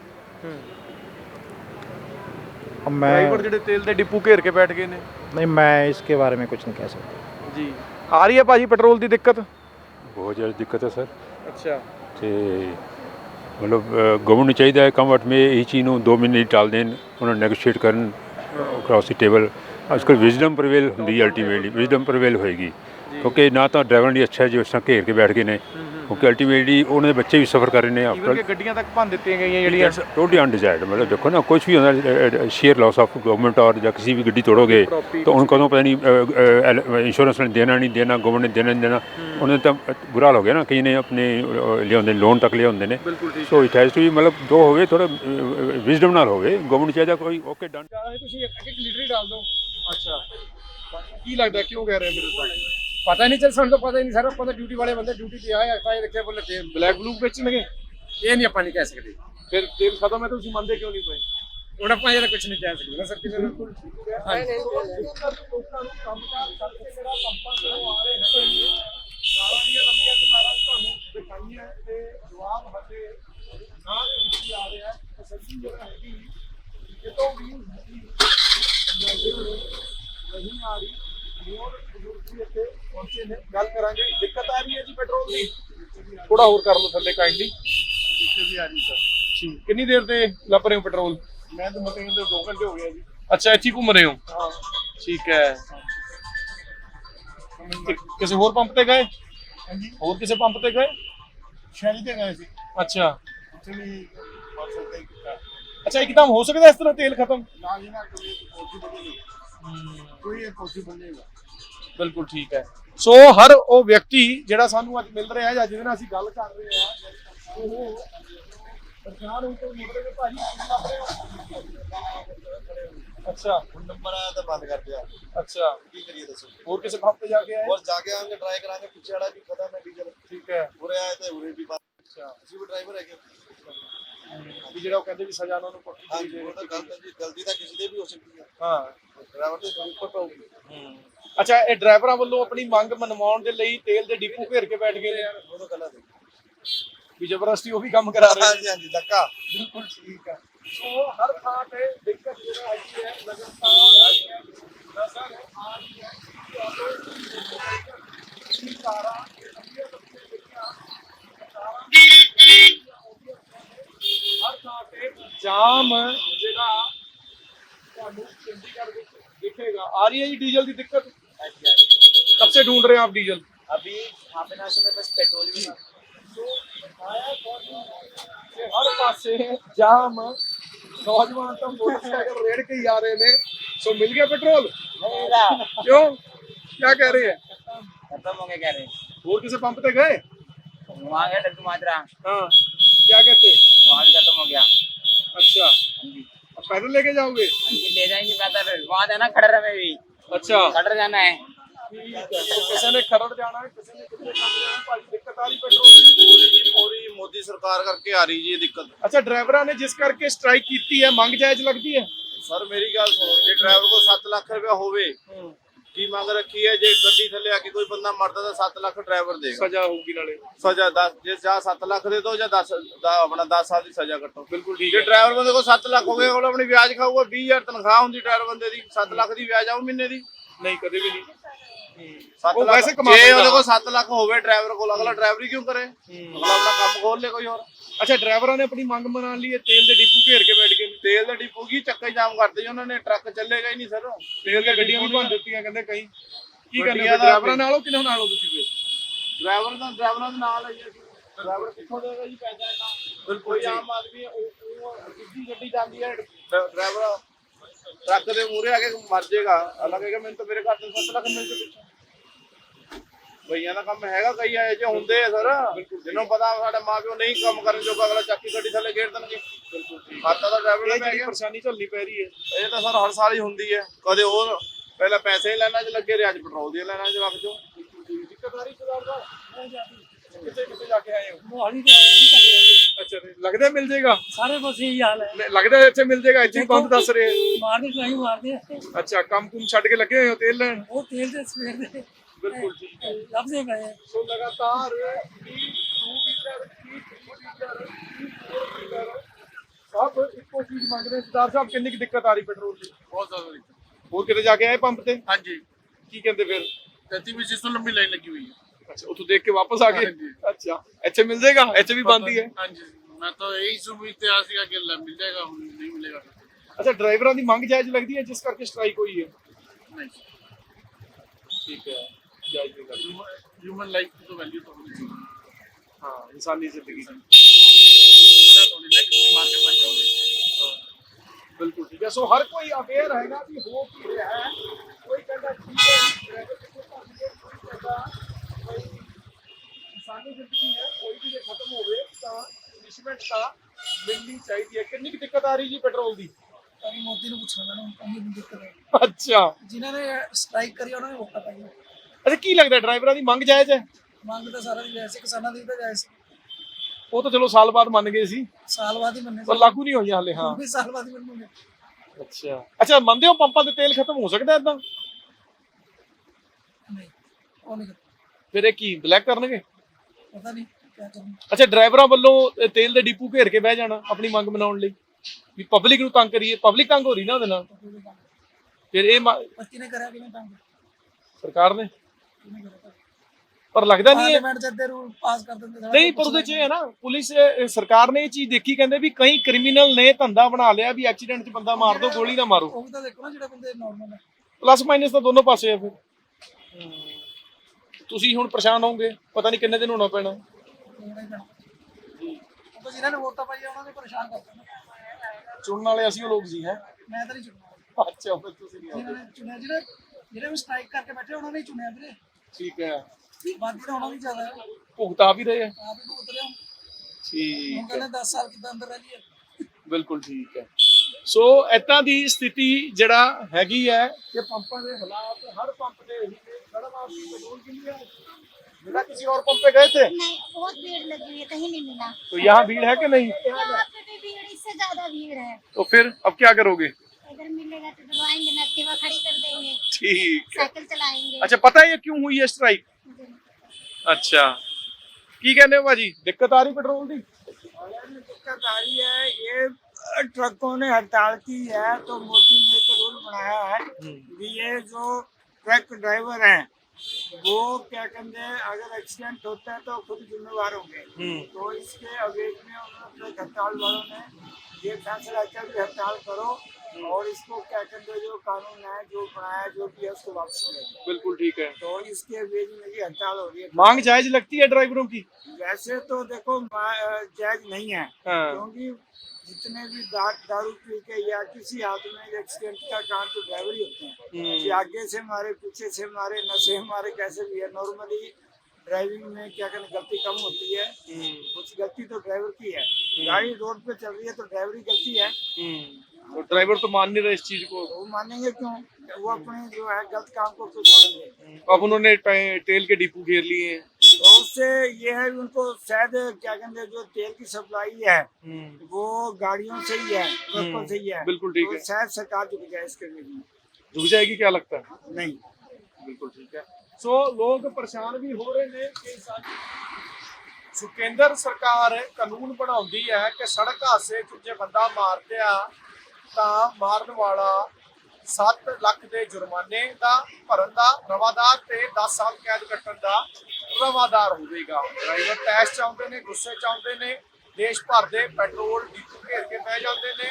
अब मैं ਡਰਾਈਵਰ ਜਿਹੜੇ ਤੇਲ ਦੇ ਡਿਪੂ ਘੇਰ ਕੇ ਬੈਠ ਗਏ ਨੇ नहीं मैं इसके बारे में कुछ नहीं कह सकता ਜੀ ਆ ਰਹੀ ਹੈ ਭਾਜੀ ਪੈਟਰੋਲ ਦੀ ਦਿੱਕਤ ਬਹੁਤ ਜ਼ਿਆਦਾ ਦਿੱਕਤ ਹੈ ਸਰ ਅੱਛਾ ਤੇ ਮਤਲਬ ਗਵਰਨਮੈਂਟ ਨੂੰ ਚਾਹੀਦਾ ਹੈ ਕਮਵਟ ਮੇ ਇਹ ਚੀਜ਼ ਨੂੰ 2 ਮਹੀਨੇ ਟਾਲ ਦੇਣ ਉਹਨਾਂ ਨੈਗੋਸ਼ੀਏਟ ਕਰਨ ਅਕ੍ਰੋਸ ਦੀ ਟੇਬਲ ਅੱਜ ਕੱਲ੍ਹ ਵਿਜ਼ਡਮ ਪ੍ਰਵੇਲ ਹੁੰਦੀ ਹੈ ਅਲਟੀਮੇਟਲੀ ਵਿਜ਼ਡਮ ਪ੍ਰਵੇਲ ਹੋਏਗੀ। ਕਿਉਂਕਿ ਨਾ ਤਾਂ ਡਰਾਈਵਰ ਲਈ ਅੱਛਾ ਹੈ ਜੋ ਇਸ ਤਰ੍ਹਾਂ ਘੇਰ ਕੇ ਬੈਠ ਗਏ ਨੇ। ਕਿਉਂਕਿ ਅਲਟੀਮੇਟਲੀ ਉਹਨਾਂ ਦੇ ਬੱਚੇ ਵੀ ਸਫਰ ਕਰ ਰਹੇ ਨੇ ਆਫਟਰ ਕਿ ਗੱਡੀਆਂ ਤੱਕ ਭੰਨ ਦਿੱਤੀਆਂ ਗਈਆਂ ਜਿਹੜੀਆਂ ਟੋਟਲੀ ਅਨਡਿਜ਼ਾਇਰਡ ਮਤਲਬ ਦੇਖੋ ਨਾ ਕੁਝ ਵੀ ਹੁੰਦਾ ਸ਼ੇਅਰ ਲਾਸ ਆਫ ਗਵਰਨਮੈਂਟ ਔਰ ਜਾਂ ਕਿਸੇ ਵੀ ਗੱਡੀ ਤੋੜੋਗੇ ਤਾਂ ਉਹਨਾਂ ਕਦੋਂ ਪਤਾ ਨਹੀਂ ਇੰਸ਼ੋਰੈਂਸ ਨੇ ਦੇਣਾ ਨਹੀਂ ਦੇਣਾ ਗਵਰਨਮੈਂਟ ਨੇ ਦੇਣਾ ਨਹੀਂ ਦੇਣਾ। ਉਹਨਾਂ ਦਾ ਤਾਂ ਬੁਰਾ ਹਾਲ ਹੋ ਗਿਆ ਨਾ ਕਈ ਨੇ ਆਪਣੇ ਲਿਆਉਂਦੇ ਲੋਨ ਤੱਕ ਲਿਆਉਂਦੇ ਨੇ। So it has to be ਮਤਲਬ ਜੋ ਹੋਵੇ ਥੋੜਾ ਵਿਜ਼ਡਮ ਨਾਲ ਹੋਵੇ ਗਵਰਨਮੈਂਟ ਚਾਹੀਦਾ ਕੋਈ ਓਕੇ ਡਨ ਤੁਸੀਂ ਇੱਕ ਇੱਕ ਲੀਟਰ ਹੀ ਡਾਲ ਦਿਓ। ਅੱਛਾ। ਕੀ ਲੱਗਦਾ ਕਿਉਂ ਕਹਿ ਰਹੇ ਫਿਰ ਪਤਾ ਨਹੀਂ ਚੱਲ ਸਾਨੂੰ ਤਾਂ ਪਤਾ ਹੀ ਨਹੀਂ ਸਰ ਆਪਾਂ ਤਾਂ ਡਿਊਟੀ ਵਾਲੇ ਬੰਦੇ ਡਿਊਟੀ ਤੇ ਆਏ ਆਪਾਂ ਇਹ ਦੇਖਿਆ ਬੋਲੇ ਤੇਲ ਬਲੈਕ ਬਲੂ ਵੇਚਣਗੇ ਇਹ ਨਹੀਂ ਆਪਾਂ ਨਹੀਂ ਕਹਿ ਸਕਦੇ। ਫਿਰ ਤੇਲ ਖਤਮ ਹੈ ਤਾਂ ਤੁਸੀਂ ਮੰਨਦੇ ਕਿਉਂ ਨਹੀਂ ਪਏ ਹੁਣ ਆਪਾਂ ਇਹਦਾ ਕੁਝ ਨਹੀਂ ਕਹਿ ਸਕਦੇ ਨਾ ਸਰ ਕਿਸੇ ਨੂੰ ਗੱਲ ਕਰਾਂਗੇ। ਦਿੱਕਤ ਆ ਰਹੀ ਹੈ ਜੀ ਪੈਟਰੋਲ ਦੀ। ਥੋੜਾ ਹੋਰ ਕਰ ਲਓ ਥੱਲੇ ਕਾਈਂਡਲੀ। ਦਿੱਕਤ ਵੀ ਆ ਰਹੀ ਸਰ। ਠੀਕ। ਕਿੰਨੀ ਦੇਰ ਤੇ ਲੱਭ ਰਹੇ ਹੋ ਪੈਟਰੋਲ? ਮੈਂ ਤਾਂ ਮਤਲਬ ਕਿ 2 ਘੰਟੇ ਹੋ ਗਏ ਜੀ। ਅੱਛਾ ਇੱਥੇ ਘੁੰਮ ਰਹੇ ਹੋ? ਹਾਂ। ਠੀਕ ਹੈ। ਕਿਸੇ ਹੋਰ ਪੰਪ ਤੇ ਗਏ? ਹਾਂਜੀ। ਹੋਰ ਕਿਸੇ ਪੰਪ ਤੇ ਗਏ? ਸ਼ੈਲੀ ਤੇ ਗਏ ਸੀ। ਅੱਛਾ। ਉੱਥੇ ਵੀ ਅੱਛਾ ਇੱਕਦਮ ਹੋ ਸਕਦਾ ਇਸ ਤਰ੍ਹਾਂ ਤੇਲ ਖਤਮ? ਨਾ ਜੀ ਨਾ ਕੋਈ ਪੋਸੀਬਲ ਨਹੀਂ। ਕੋਈ ਪੋਸੀਬਲ ਨਹੀਂ ਹੈਗਾ। ਬਿਲਕੁਲ ਠੀਕ ਹੈ। ਸੋ ਹਰ ਉਹ ਵਿਅਕਤੀ ਜਿਹੜਾ ਸਾਨੂੰ ਅੱਜ ਮਿਲ ਰਿਹਾ ਜਾਂ ਜਿਹਦੇ ਨਾਲ ਅਸੀਂ ਗੱਲ ਕਰ ਰਹੇ ਹਾਂ ਉਹ ਪਰੇਸ਼ਾਨ ਹੋ ਕੇ ਮੁੜ ਰਹੇ ਨੇ ਭਾਜੀ ਅੱਛਾ। ਹੁਣ ਨੰਬਰ ਆਇਆ ਤਾਂ ਬੰਦ ਕਰ ਦਿਆ। ਅੱਛਾ। ਕੀ ਕਰੀਏ ਦੱਸੋ? ਹੋਰ ਕਿਸੇ ਪੰਪ ਤੇ ਜਾ ਕੇ ਆਏ? ਹੋਰ ਜਾ ਕੇ ਆਵਾਂਗੇ ਟਰਾਈ ਕਰਾਂਗੇ ਪਿੱਛੇ ਵਾਲਾ ਵੀ ਖਤਮ ਹੈ ਡੀਜ਼ਲ ਠੀਕ ਹੈ। ਉਰੇ ਆਏ ਤੇ ਉਰੇ ਵੀ ਅੱਛਾ। ਅਸੀਂ ਵੀ ਡਰਾਈਵਰ ਹੈਗੇ ਵੀ ਜਿਹੜਾ ਉਹ ਕਹਿੰਦੇ ਵੀ ਸਜ਼ਾ ਉਹਨਾਂ ਨੂੰ ਪੱਕੀ ਹਾਂ ਉਹ ਤਾਂ ਗਲਤ ਹੈ ਜੀ ਗਲਤੀ ਤਾਂ ਕਿਸੇ ਦੀ ਵੀ ਹੋ ਸਕਦੀ ਹੈ। ਹਾਂ। ਡਰਾਈਵਰ ਤੇ ਥੋੜੀ ਉੱਪਰ ਪਾਉਗੀ ਅੱਛਾ ਇਹ ਡਰਾਈਵਰਾਂ ਵੱਲੋਂ ਆਪਣੀ ਮੰਗ ਮਨਵਾਉਣ ਦੇ ਲਈ ਤੇਲ ਦੇ ਡਿਪੂ ਘੇਰ ਕੇ ਬੈਠ ਗਏ ਨੇ? ਉਹ ਤਾਂ ਗਲਤ ਹੈ ਵੀ ਜ਼ਬਰਦਸਤੀ ਉਹ ਵੀ ਕੰਮ ਕਰਾ ਰਹੇ ਨੇ? ਹਾਂਜੀ ਹਾਂਜੀ ਧੱਕਾ ਬਿਲਕੁਲ ਠੀਕ ਹੈ। ਸੋ ਹਰ ਥਾਂ ਤੇ ਦਿੱਕਤ ਜਿਹੜਾ ਹੈਗੀ ਹੈ ਲਗਾਤਾਰ रही है ये डीजल की दिक्कत? कब से ढूंढ रहे हैं आप डीजल? अभी बस पेट्रोल हर जाम नौजवान तो रेड के ही आ रहे सो मिल गया पेट्रोल? क्यों? क्या कह खत्म हो गए कह रहे और किसी पंप तक गए? वहाँ गए हाँ। क्या कहते? वहाँ भी खत्म हो गया। अच्छा। हाँ पैदल लेके जाओगे ले जाएंगे पैदल वहाँ जाना खड़र में भी अच्छा खड़र जाना है ठीक है तो किसी ने खरड़ जाना है किसी ने कितने काम जाना है भाई दिक्कत आ रही पेट्रोल की ਪੂਰੀ ਜੀ ਪੂਰੀ ਮੋਦੀ ਸਰਕਾਰ ਕਰਕੇ ਆ ਰਹੀ ਜੀ ਇਹ ਦਿੱਕਤ ਅੱਛਾ ਡਰਾਈਵਰਾਂ ਨੇ ਜਿਸ ਕਰਕੇ ਸਟ੍ਰਾਈਕ ਕੀਤੀ ਹੈ ਮੰਗ ਜਾਇਜ਼ ਲੱਗਦੀ ਹੈ ਸਰ ਮੇਰੀ ਗੱਲ ਸੁਣੋ ਜੇ ਡਰਾਈਵਰ ਕੋਲ 7 ਲੱਖ ਰੁਪਇਆ ਹੋਵੇ ਕੀ ਮੰਗ ਰੱਖੀ ਹੈ? ਜੇ ਗੱਡੀ ਥੱਲੇ ਆ ਕੇ ਕੋਈ ਬੰਦਾ ਮਰਦਾ ਤਾਂ 7 ਲੱਖ ਡਰਾਈਵਰ ਦੇਗਾ। ਸਜ਼ਾ ਹੋਊਗੀ ਨਾਲੇ। ਸਜ਼ਾ 10 ਜੇ ਜਾਂ 7 ਲੱਖ ਦੇ ਦੋ ਜਾਂ 10 ਦਾ ਆਪਣਾ 10 ਸਾਲ ਦੀ ਸਜ਼ਾ ਕੱਟੋ। ਬਿਲਕੁਲ ਠੀਕ ਜੇ ਡਰਾਈਵਰ ਬੰਦੇ ਕੋਲ 7 ਲੱਖ ਹੋ ਗਏ ਉਹ ਆਪਣੀ ਵਿਆਜ ਖਾਊਗਾ 20000 ਤਨਖਾਹ ਹੁੰਦੀ ਡਰਾਈਵਰ ਬੰਦੇ ਦੀ 7 ਲੱਖ ਦੀ ਵਿਆਜ ਆਉ ਮਹੀਨੇ ਦੀ। ਨਹੀਂ ਕਦੇ ਵੀ ਨਹੀਂ। 7 ਉਹ ਲੱਖ ਵੈਸੇ ਕਮਾ ਜੇ ਲੈਂਦਾ। ਉਹਦੇ ਕੋਲ 7 ਲੱਖ ਹੋਵੇ ਡਰਾਈਵਰ ਕੋਲ ਅਗਲਾ ਡਰਾਈਵਰੀ ਕਿਉਂ ਕਰੇ? ਅਗਲਾ ਆਪਣਾ ਕੰਮ ਖੋਲ ਲੇ ਕੋਈ ਹੋਰ। ਅੱਛਾ ਡਰਾਈਵਰਾਂ ਨੇ ਆਪਣੀ ਮੰਗ ਮਨਾਉਣ ਲਈ ਤੇਲ ਦੇ ਡਿਪੂ ਘੇਰ ਕੇ ਬੈਠ ਗਏ ਨੇ। ਤੇਲ ਦਾ ਡਿਪੂ ਕੀ ਚੱਕਾ ਹੀ ਜਾਮ ਕਰਦੇ ਜੀ? ਉਹਨਾਂ ਨੇ ਟਰੱਕ ਚੱਲੇਗਾ ਹੀ ਨਹੀਂ ਸਰ। ਤੇਲ ਦੀਆਂ ਗੱਡੀਆਂ ਵੀ ਭੰਨ ਦਿੱਤੀਆਂ ਕਹਿੰਦੇ ਕਈ। ਕੀ ਕਹਿੰਦੇ ਗੱਡੀਆਂ ਦਾ ਡਰਾਈਵਰਾਂ ਨਾਲੋਂ ਕਿਹਨਾਂ ਨਾਲੋਂ ਤੁਸੀਂ ਫਿਰ? ਡਰਾਈਵਰ ਦਾ ਡਰਾਈਵਰਾਂ ਦੇ ਨਾਲ ਹੈ ਜੀ ਡਰਾਈਵਰ ਕਿੱਥੋਂ ਦੇਗਾ ਜੀ ਪੈਸਾ ਇਹਦਾ ਬਿਲਕੁਲ ਕੋਈ ਆਮ ਆਦਮੀ ਹੈ, ਉਹ ਉਹ ਸਿੱਧੀ ਗੱਡੀ ਜਾਂਦੀ ਹੈ ਡ- ਡਰਾਈਵਰ ਟਰੱਕ ਦੇ ਮੂਹਰੇ ਆ ਕੇ ਮਰ ਜਾਏਗਾ। ਅਲੱਗ ਕਹੇਗਾ ਮੈਨੂੰ ਤਾਂ ਮੇਰੇ ਘਰ ਤੋਂ 7 ਲੱਖ ਮਿਲ ਜੂ ਭਈਆਂ ਦਾ ਕੰਮ ਹੈਗਾ ਕਈ ਆਏ ਜੇ ਹੁੰਦੇ ਆ ਸਰ। ਜਿਹਨੂੰ ਪਤਾ ਸਾਡਾ ਮਾਂ ਪਿਓ ਨਹੀਂ ਕੰਮ ਕਰਨ ਜੋਗਾ ਅਗਲਾ ਚੱਕੀ ਗੱਡੀ ਥੱਲੇ ਗੇੜ ਦੇਣਗੇ। ਬਿਲਕੁਲ ਠੀਕ ਖਾਤਾ ਦਾ ਡਰਾਈਵਰ ਇਹ ਜਿਹੜੀ ਪਰੇਸ਼ਾਨੀ ਝੱਲਣੀ ਪੈ ਰਹੀ ਹੈ। ਇਹ ਤਾਂ ਸਰ ਹਰ ਸਾਲ ਹੀ ਹੁੰਦੀ ਹੈ। ਕਦੇ ਉਹ ਪਹਿਲਾਂ ਪੈਸੇ ਲੈਣਾ ਚ ਲੱਗੇ ਰਹੇ ਅੱਜ ਪੈਟਰੋਲ ਦੀਆਂ ਲੈਣਾ ਚ ਲੱਗ ਜਾਓ। ਦਿੱਕਤ ਆ ਰਹੀ ਸਰਦਾਰ ਸਾਹਿਬ ਕਿੱਥੇ ਕਿੱਥੇ ਜਾ ਕੇ ਆਏ ਹੋ? ਮੋਹਾਲੀ ਤੇ ਆਏ ਨਹੀਂ ਅੱਛਾ ਲੱਗਦਾ ਮਿਲ ਜਾਏਗਾ? ਸਾਰੇ ਪਾਸੇ ਇਹੀ ਹਾਲ ਹੈ। ਲੱਗਦਾ ਇੱਥੇ ਮਿਲ ਜਾਏਗਾ ਇੱਥੇ ਹੀ ਬੰਦ ਦੱਸ ਰਹੇ। ਮਾਰਦੇ ਨਹੀਂ ਮਾਰਦੇ ਅੱਛਾ ਕੰਮ ਕੁਮ ਛੱਡ ਕੇ ਲੱਗੇ ਹੋਏ ਹੋ ਤੇਲ ਲੈਣ? ਉਹ ਤੇਲ ਦੇ ਸਵੇਰ ਦੇ ਬਿਲਕੁਲ ਠੀਕ ਹੈ। ਲੱਭਦੇ ਪਏ ਆ। ਸੋ ਲਗਾਤਾਰ ਵੀ ਟੂ ਵੀਲਰ ਵੀ ਥ੍ਰੀ ਵੀਲਰ ਸਭ ਇੱਕੋ ਚੀਜ਼ ਮੰਗ ਰਹੇ ਸਰਦਾਰ ਸਾਹਿਬ ਕਿੰਨੀ ਕੁ ਦਿੱਕਤ ਆ ਰਹੀ ਪੈਟਰੋਲ ਦੀ? ਬਹੁਤ ਜ਼ਿਆਦਾ ਹੋਰ ਕਿਤੇ ਜਾ ਕੇ ਆਏ ਪੰਪ ਤੇ? ਹਾਂਜੀ। ਕੀ ਕਹਿੰਦੇ ਫਿਰ? ਤੈਤੀ ਵਿੱਚ ਇਸ ਤੋਂ ਲੰਬੀ ਲਾਈਨ ਲੱਗੀ ਹੋਈ ਹੈ। ਅੱਛਾ ਉੱਥੋਂ ਦੇਖ ਕੇ ਵਾਪਸ ਆ ਗਏ? ਅੱਛਾ ਇੱਥੇ ਮਿਲ ਜਾਏਗਾ ਇੱਥੇ ਵੀ ਬੰਦ ਹੀ ਹੈ? ਹਾਂਜੀ। ਮੈਂ ਤਾਂ ਇਹੀ ਉਮੀਦ ਤੇ ਆ ਸੀਗਾ ਕਿ ਲੈ ਮਿਲ ਜਾਏਗਾ ਹੁਣ ਨਹੀਂ ਮਿਲੇਗਾ। ਅੱਛਾ ਡਰਾਈਵਰਾਂ ਦੀ ਮੰਗ ਜਾਇਜ਼ ਲੱਗਦੀ ਹੈ ਜਿਸ ਕਰਕੇ ਸਟ੍ਰਾਈਕ ਹੋਈ ਹੈ? ਨਹੀਂ। ਠੀਕ ਹੈ। ਜਾਇਜ਼ ਨਹੀਂ ਲੱਗਦੀ ਹਿਊਮਨ ਲਾਈਫ ਦੀ ਤਾਂ ਵੈਲਿਊ ਤਾਂ ਹੋਣੀ ਹਾਂ। ਇਨਸਾਨੀ ਜ਼ਿੰਦਗੀ ਦੀ। ਨਾ ਬਿਲਕੁਲ ਠੀਕ ਹੈ। ਸੋ ਹਰ ਕੋਈ ਅਵੇਅਰ ਹੈਗਾ ਵੀ ਹੋ ਕੀ ਰਿਹਾ ਹੈ। ਕੋਈ ਕਹਿੰਦਾ ਠੀਕ ਹੈ ਕੋਈ ਕਹਿੰਦਾ ਬਈ ਇਨਸਾਨੀ ਜ਼ਿੰਦਗੀ ਹੈ ਕੋਈ ਵੀ ਜੇ ਖਤਮ ਹੋਵੇ ਤਾਂ ਪਨਿਸ਼ਮੈਂਟ ਤਾਂ ਮਿਲਣੀ ਚਾਹੀਦੀ ਹੈ। ਕਿੰਨੀ ਕੁ ਦਿੱਕਤ ਆ ਰਹੀ ਜੀ ਪੈਟਰੋਲ ਦੀ? ਤਾਂ ਮੋਦੀ ਨੂੰ ਪੁੱਛਣਾ ਮੈਨੂੰ ਕੰਨੀ ਦੀ ਦਿੱਕਤ ਹੈ ਅੱਛਾ। ਜਿਨ੍ਹਾਂ ਨੇ ਸਟ੍ਰਾਈਕ ਕਰੀ ਉਹਨਾਂ ਨੇ ਵੋਟਾਂ ਪਾਈਆਂ। ਅੱਛਾ ਕੀ ਲੱਗਦਾ ਡਰਾਈਵਰਾਂ ਦੀ ਮੰਗ ਜਾਇਜ਼ ਹੈ? ਮੰਗ ਤਾਂ ਸਾਰਾ ਦੀ ਜਾਇਜ਼ ਸੀ ਕਿਸਾਨਾਂ ਦੀ ਤਾਂ ਜਾਇਜ਼ ਸੀ। ਉਹ ਤਾਂ ਚਲੋ ਸਾਲ ਬਾਅਦ ਮੰਨ ਗਏ ਸੀ। ਸਾਲ ਬਾਅਦ ਹੀ ਮੰਨੇ ਪਰ ਲਾਗੂ ਨਹੀਂ ਹੋਈਆਂ ਹਾਲੇ ਹਾਂ। ਵੀ ਸਾਲ ਬਾਅਦ ਹੀ ਮੰਨੂਗੇ ਅੱਛਾ। ਅੱਛਾ ਮੰਨਦੇ ਹੋ ਪੰਪਾਂ ਤੇ ਤੇਲ ਖਤਮ ਹੋ ਸਕਦਾ ਇਦਾਂ ਨਹੀਂ ਉਹ ਨਹੀਂ ਕਰਦਾ। ਫਿਰ ਇਹ ਕੀ ਬਲੈਕ ਕਰਨਗੇ? ਪਤਾ ਨਹੀਂ ਕਿਆ ਕਰਨਾ ਅੱਛਾ ਡਰਾਈਵਰਾਂ ਵੱਲੋਂ ਤੇਲ ਦੇ ਡਿਪੂ ਘੇਰ ਕੇ ਬਹਿ ਜਾਣਾ ਆਪਣੀ ਮੰਗ ਮਨਾਉਣ ਲਈ। ਵੀ ਪਬਲਿਕ ਨੂੰ ਤੰਗ ਕਰੀਏ ਪਬਲਿਕ ਤੰਗ ਹੋ ਰਹੀ ਨਾ ਉਹਦੇ ਨਾਲ। ਫਿਰ ਇਹ ਮ- ਪਰ ਕਿਨੇ ਕਰਿਆ ਕਿਨੇ ਤੰਗ? ਸਰਕਾਰ ਨੇ? ਪਰ ਲੱਗਦਾ ਨਹੀਂ ਹੈ ਪਾਰਲੀਮੈਂਟ ਚ ਅੱਧੇ ਰੂਲ ਪਾਸ ਕਰ ਦਿੰਦੇ ਸਾਰਾ ਨਹੀਂ ਪਰ ਉਹਦੇ ਚ ਇਹ ਹੈ ਨਾ ਪੁਲਿਸ ਇਹ- ਸਰਕਾਰ ਨੇ ਇਹ ਚੀਜ਼ ਦੇਖੀ ਕਹਿੰਦੇ ਵੀ ਕਈ ਕ੍ਰਿਮੀਨਲ ਨੇ ਧੰਦਾ ਬਣਾ ਲਿਆ ਵੀ ਐਕਸੀਡੈਂਟ 'ਚ ਬੰਦਾ ਮਾਰ ਦੋ ਗੋਲੀ ਨਾ ਮਾਰੋ। ਉਹ ਵੀ ਤਾਂ ਦੇਖੋ ਨਾ ਜਿਹੜੇ ਬੰਦੇ ਨਾਰਮਲ ਹੈ ਪਲੱਸ ਮਾਈਨਸ ਤਾਂ ਦੋਨੋਂ ਪਾਸੇ ਆ ਫਿਰ। ਤੁਸੀਂ ਹੁਣ ਪਰੇਸ਼ਾਨ ਹੋਵੋਗੇ ਪਤਾ ਨਹੀਂ ਕਿੰਨੇ ਦਿਨ ਹੋਣਾ ਪੈਣਾ। ਹੀ ਉਹ ਤਾਂ ਜਿਨ੍ਹਾਂ ਨੇ ਵੋਟਾਂ ਪਾਈਆਂ ਉਹਨਾਂ ਨੇ ਪਰੇਸ਼ਾਨ ਕਰਤਾ ਨਾ ਚੁਣਨ ਵਾਲੇ ਅਸੀਂ ਉਹ ਲੋਕ ਸੀ ਹੈ। ਮੈਂ ਤਾਂ ਨਹੀਂ ਚੁਣਿਆ ਅੱਛਾ ਫਿਰ ਤੁਸੀਂ ਨਹੀਂ ਜਿਨ੍ਹਾਂ ਨੇ ਚੁਣਿਆ ਜਿਹੜੇ ਜਿਹੜੇ ਵੀ ਸਟ੍ਰਾਈਕ ਕਰਕੇ ਬੈਠੇ ਉਹਨਾਂ ਨੇ ਹੀ ਚੁਣਿਆ ਵੀਰੇ। ਠੀਕ ਹੈ ਬਾਕੀ ਤਾਂ ਉਹਨਾਂ ਵੀ ਜ਼ਿਆਦਾ ਹੈ ਭੁਗਤਾ ਵੀ ਰਹੇ ਆ ਆਪ ਹੀ ਭੁਗਤ ਰਿਹਾ ਹੁਣ ਠੀਕ ਕਹਿੰਦੇ 10 ਸਾਲ ਕਿੱਦਾਂ ਅੰਦਰ ਰਹਿ ਲਈਏ ਬਿਲਕੁਲ ਠੀਕ ਹੈ ਸੋ ਇਦਾਂ ਦੀ ਸਥਿਤੀ ਜਿਹੜਾ ਹੈਗੀ ਹੈ ਕਿ ਪੰਪਾਂ ਦੇ ਹਾਲਾਤ ਹਰ ਪੰਪ ਦੇ ਇਹੀ ਨੇ ਮੈਡਮ ਆਪ की पेट्रोल के लिए बिना किसी और पंप पे गए थे नहीं बहुत भीड़ लगी हुई है कहीं नहीं मिला तो यहाँ भीड़ है कि नहीं यहाँ पे भी भीड़ इससे ज्यादा भीड़ है तो फिर अब क्या करोगे इधर मिलेगा तो डलवाएँगे ना एक्टिवा खड़ी कर देंगे। ठीक साइकिल चलाएँगे। अच्छा पता है ये क्यों हुई है स्ट्राइक। अच्छा। की कहने भाजी? दिक्कत आ रही पेट्रोल की दिक्कत आ रही है ये ट्रकों ने हड़ताल की है तो मोदी ने एक रूल बनाया है कि ये जो ट्रक ड्राइवर हैं वो क्या कहते हैं अगर एक्सीडेंट होता है तो खुद जिम्मेवार होंगे। तो इसके अवेज में उन्होंने हड़ताल वालों ने ये फैसला है कि हड़ताल करो और इसको क्या कहते हैं जो कानून है जो बनाया जो भी है उसको वापस बिल्कुल ठीक है। तो इसके बीच में ये हड़ताल हो रही है। मांग जायज़ लगती है ड्राइवरों की? वैसे तो देखो जायज़ नहीं है। हाँ। क्योंकि जितने भी दारू पी के या किसी हाथ में एक्सीडेंट का कारण तो ड्राइवर ही होते हैं। हम्म। कि आगे से मारे पीछे से मारे नशे मारे कैसे भी है। नॉर्मली ड्राइविंग में क्या कहते हैं, गलती कम होती है। कुछ गलती तो ड्राइवर की है। गाड़ी रोड पे चल रही है तो ड्राइवर की गलती है। तो ड्राइवर तो मान नहीं रहे इस चीज को तो वो मानेंगे क्यों वो अपने जो है गलत काम को क्यों छोड़ेंगे अब उन्होंने टे- तेल के डिपो घेर लिए हैं तो उससे ये है कि उनको शायद क्या कहते हैं जो तेल की सप्लाई है वो गाड़ियों से ही है ट्रकों से ही है बिल्कुल ठीक तो है। शायद सरकार झुक जाए इसके लिए झुक जाएगी क्या लगता है नहीं ਬਿਲਕੁਲ ਠੀਕ ਹੈ ਸੋ ਲੋਕ ਪਰੇਸ਼ਾਨ ਵੀ ਹੋ ਰਹੇ ਨੇ ਕਿ ਸਾਡੀ ਸੋ ਕੇਂਦਰ ਸਰਕਾਰ ਕਾਨੂੰਨ ਬਣਾਉਂਦੀ ਹੈ ਕਿ ਸੜਕ ਹਾਦਸੇ 'ਚ ਜੇ ਬੰਦਾ ਮਾਰਦੇ ਆ ਤਾਂ ਮਾਰਨ ਵਾਲਾ 7 ਲੱਖ ਦੇ ਜੁਰਮਾਨੇ ਦਾ, ਭਰਨ ਦਾ, ਰਵਾਦਾਰ ਤੇ 10 ਸਾਲ ਕੈਦ ਕੱਟਣ ਦਾ ਰਵਾਦਾਰ ਹੋਵੇਗਾ। ਡਰਾਈਵਰ ਟੈਕਸ ਚਾਹੁੰਦੇ ਨੇ, ਗੁੱਸੇ ਚਾਹੁੰਦੇ ਨੇ, ਦੇਸ਼ ਭਰ ਦੇ ਪੈਟਰੋਲ ਡੀਪੂ ਘੇਰ ਕੇ ਬਹਿ ਜਾਂਦੇ ਨੇ।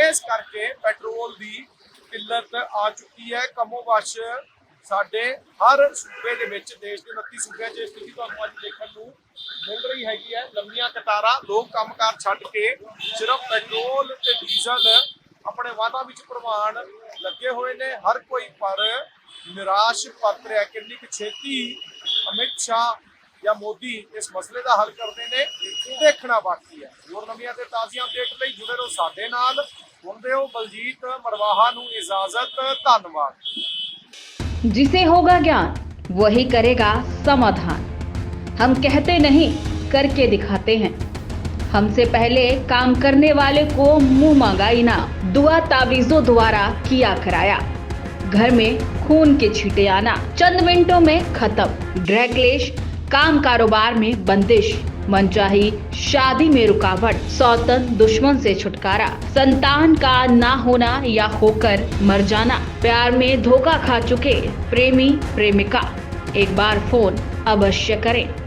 ਇਸ ਕਰਕੇ ਪੈਟਰੋਲ ਦੀ ਕਿੱਲਤ ਆ ਚੁੱਕੀ ਹੈ। ਕਮੋਵਸ਼ ਸਾਡੇ ਹਰ ਸੂਬੇ ਦੇ ਵਿੱਚ, ਦੇਸ਼ ਦੇ 29 ਸੂਬਿਆਂ 'ਚ ਇਹ ਸਥਿਤੀ ਤੁਹਾਨੂੰ ਅੱਜ ਦੇਖਣ ਨੂੰ ਮਿਲ ਰਹੀ ਹੈਗੀ ਹੈ। ਲੰਮੀਆਂ ਕਤਾਰਾਂ, ਲੋਕ ਕੰਮਕਾਰ ਛੱਡ ਕੇ ਸਿਰਫ ਪੈਟਰੋਲ ਤੇ ਡੀਜ਼ਲ ਆਪਣੇ ਵਾਹਨਾਂ ਵਿੱਚ ਭਰਵਾਉਣ ਲੱਗੇ ਹੋਏ ਨੇ ਹਰ ਕੋਈ ਪਰ ਨਿਰਾਸ਼ ਪਰਤ ਰਿਹਾ ਕਿੰਨੀ ਕੁ ਛੇਤੀ ਅਮਿਤ ਸ਼ਾਹ ਜਾਂ ਮੋਦੀ ਇਸ ਮਸਲੇ ਦਾ ਹੱਲ ਕਰਦੇ ਨੇ ਦੇਖਣਾ ਬਾਕੀ ਹੈ ਹੋਰ ਨਵੀਆਂ ਤੇ ਤਾਜ਼ੀਆਂ ਅਪਡੇਟ ਲਈ ਜੁੜੇ ਰਹੋ ਸਾਡੇ ਨਾਲ ਸੁਣਦੇ ਹੋ ਬਲਜੀਤ ਮਰਵਾਹਾ ਨੂੰ ਇਜਾਜ਼ਤ ਧੰਨਵਾਦ जिसे होगा ज्ञान वही करेगा समाधान हम कहते नहीं करके दिखाते हैं हमसे पहले काम करने वाले को मुंह मांगा इनाम दुआ तावीजों द्वारा किया कराया। घर में खून के छींटे आना, चंद मिनटों में खत्म। ड्रैगलेश काम कारोबार में बंदिश। मनचाही, शादी में रुकावट, सौतन, दुश्मन से छुटकारा। संतान का ना होना या होकर मर जाना। प्यार में धोखा खा चुके, प्रेमी, प्रेमिका। एक बार फ़ोन अवश्य करें।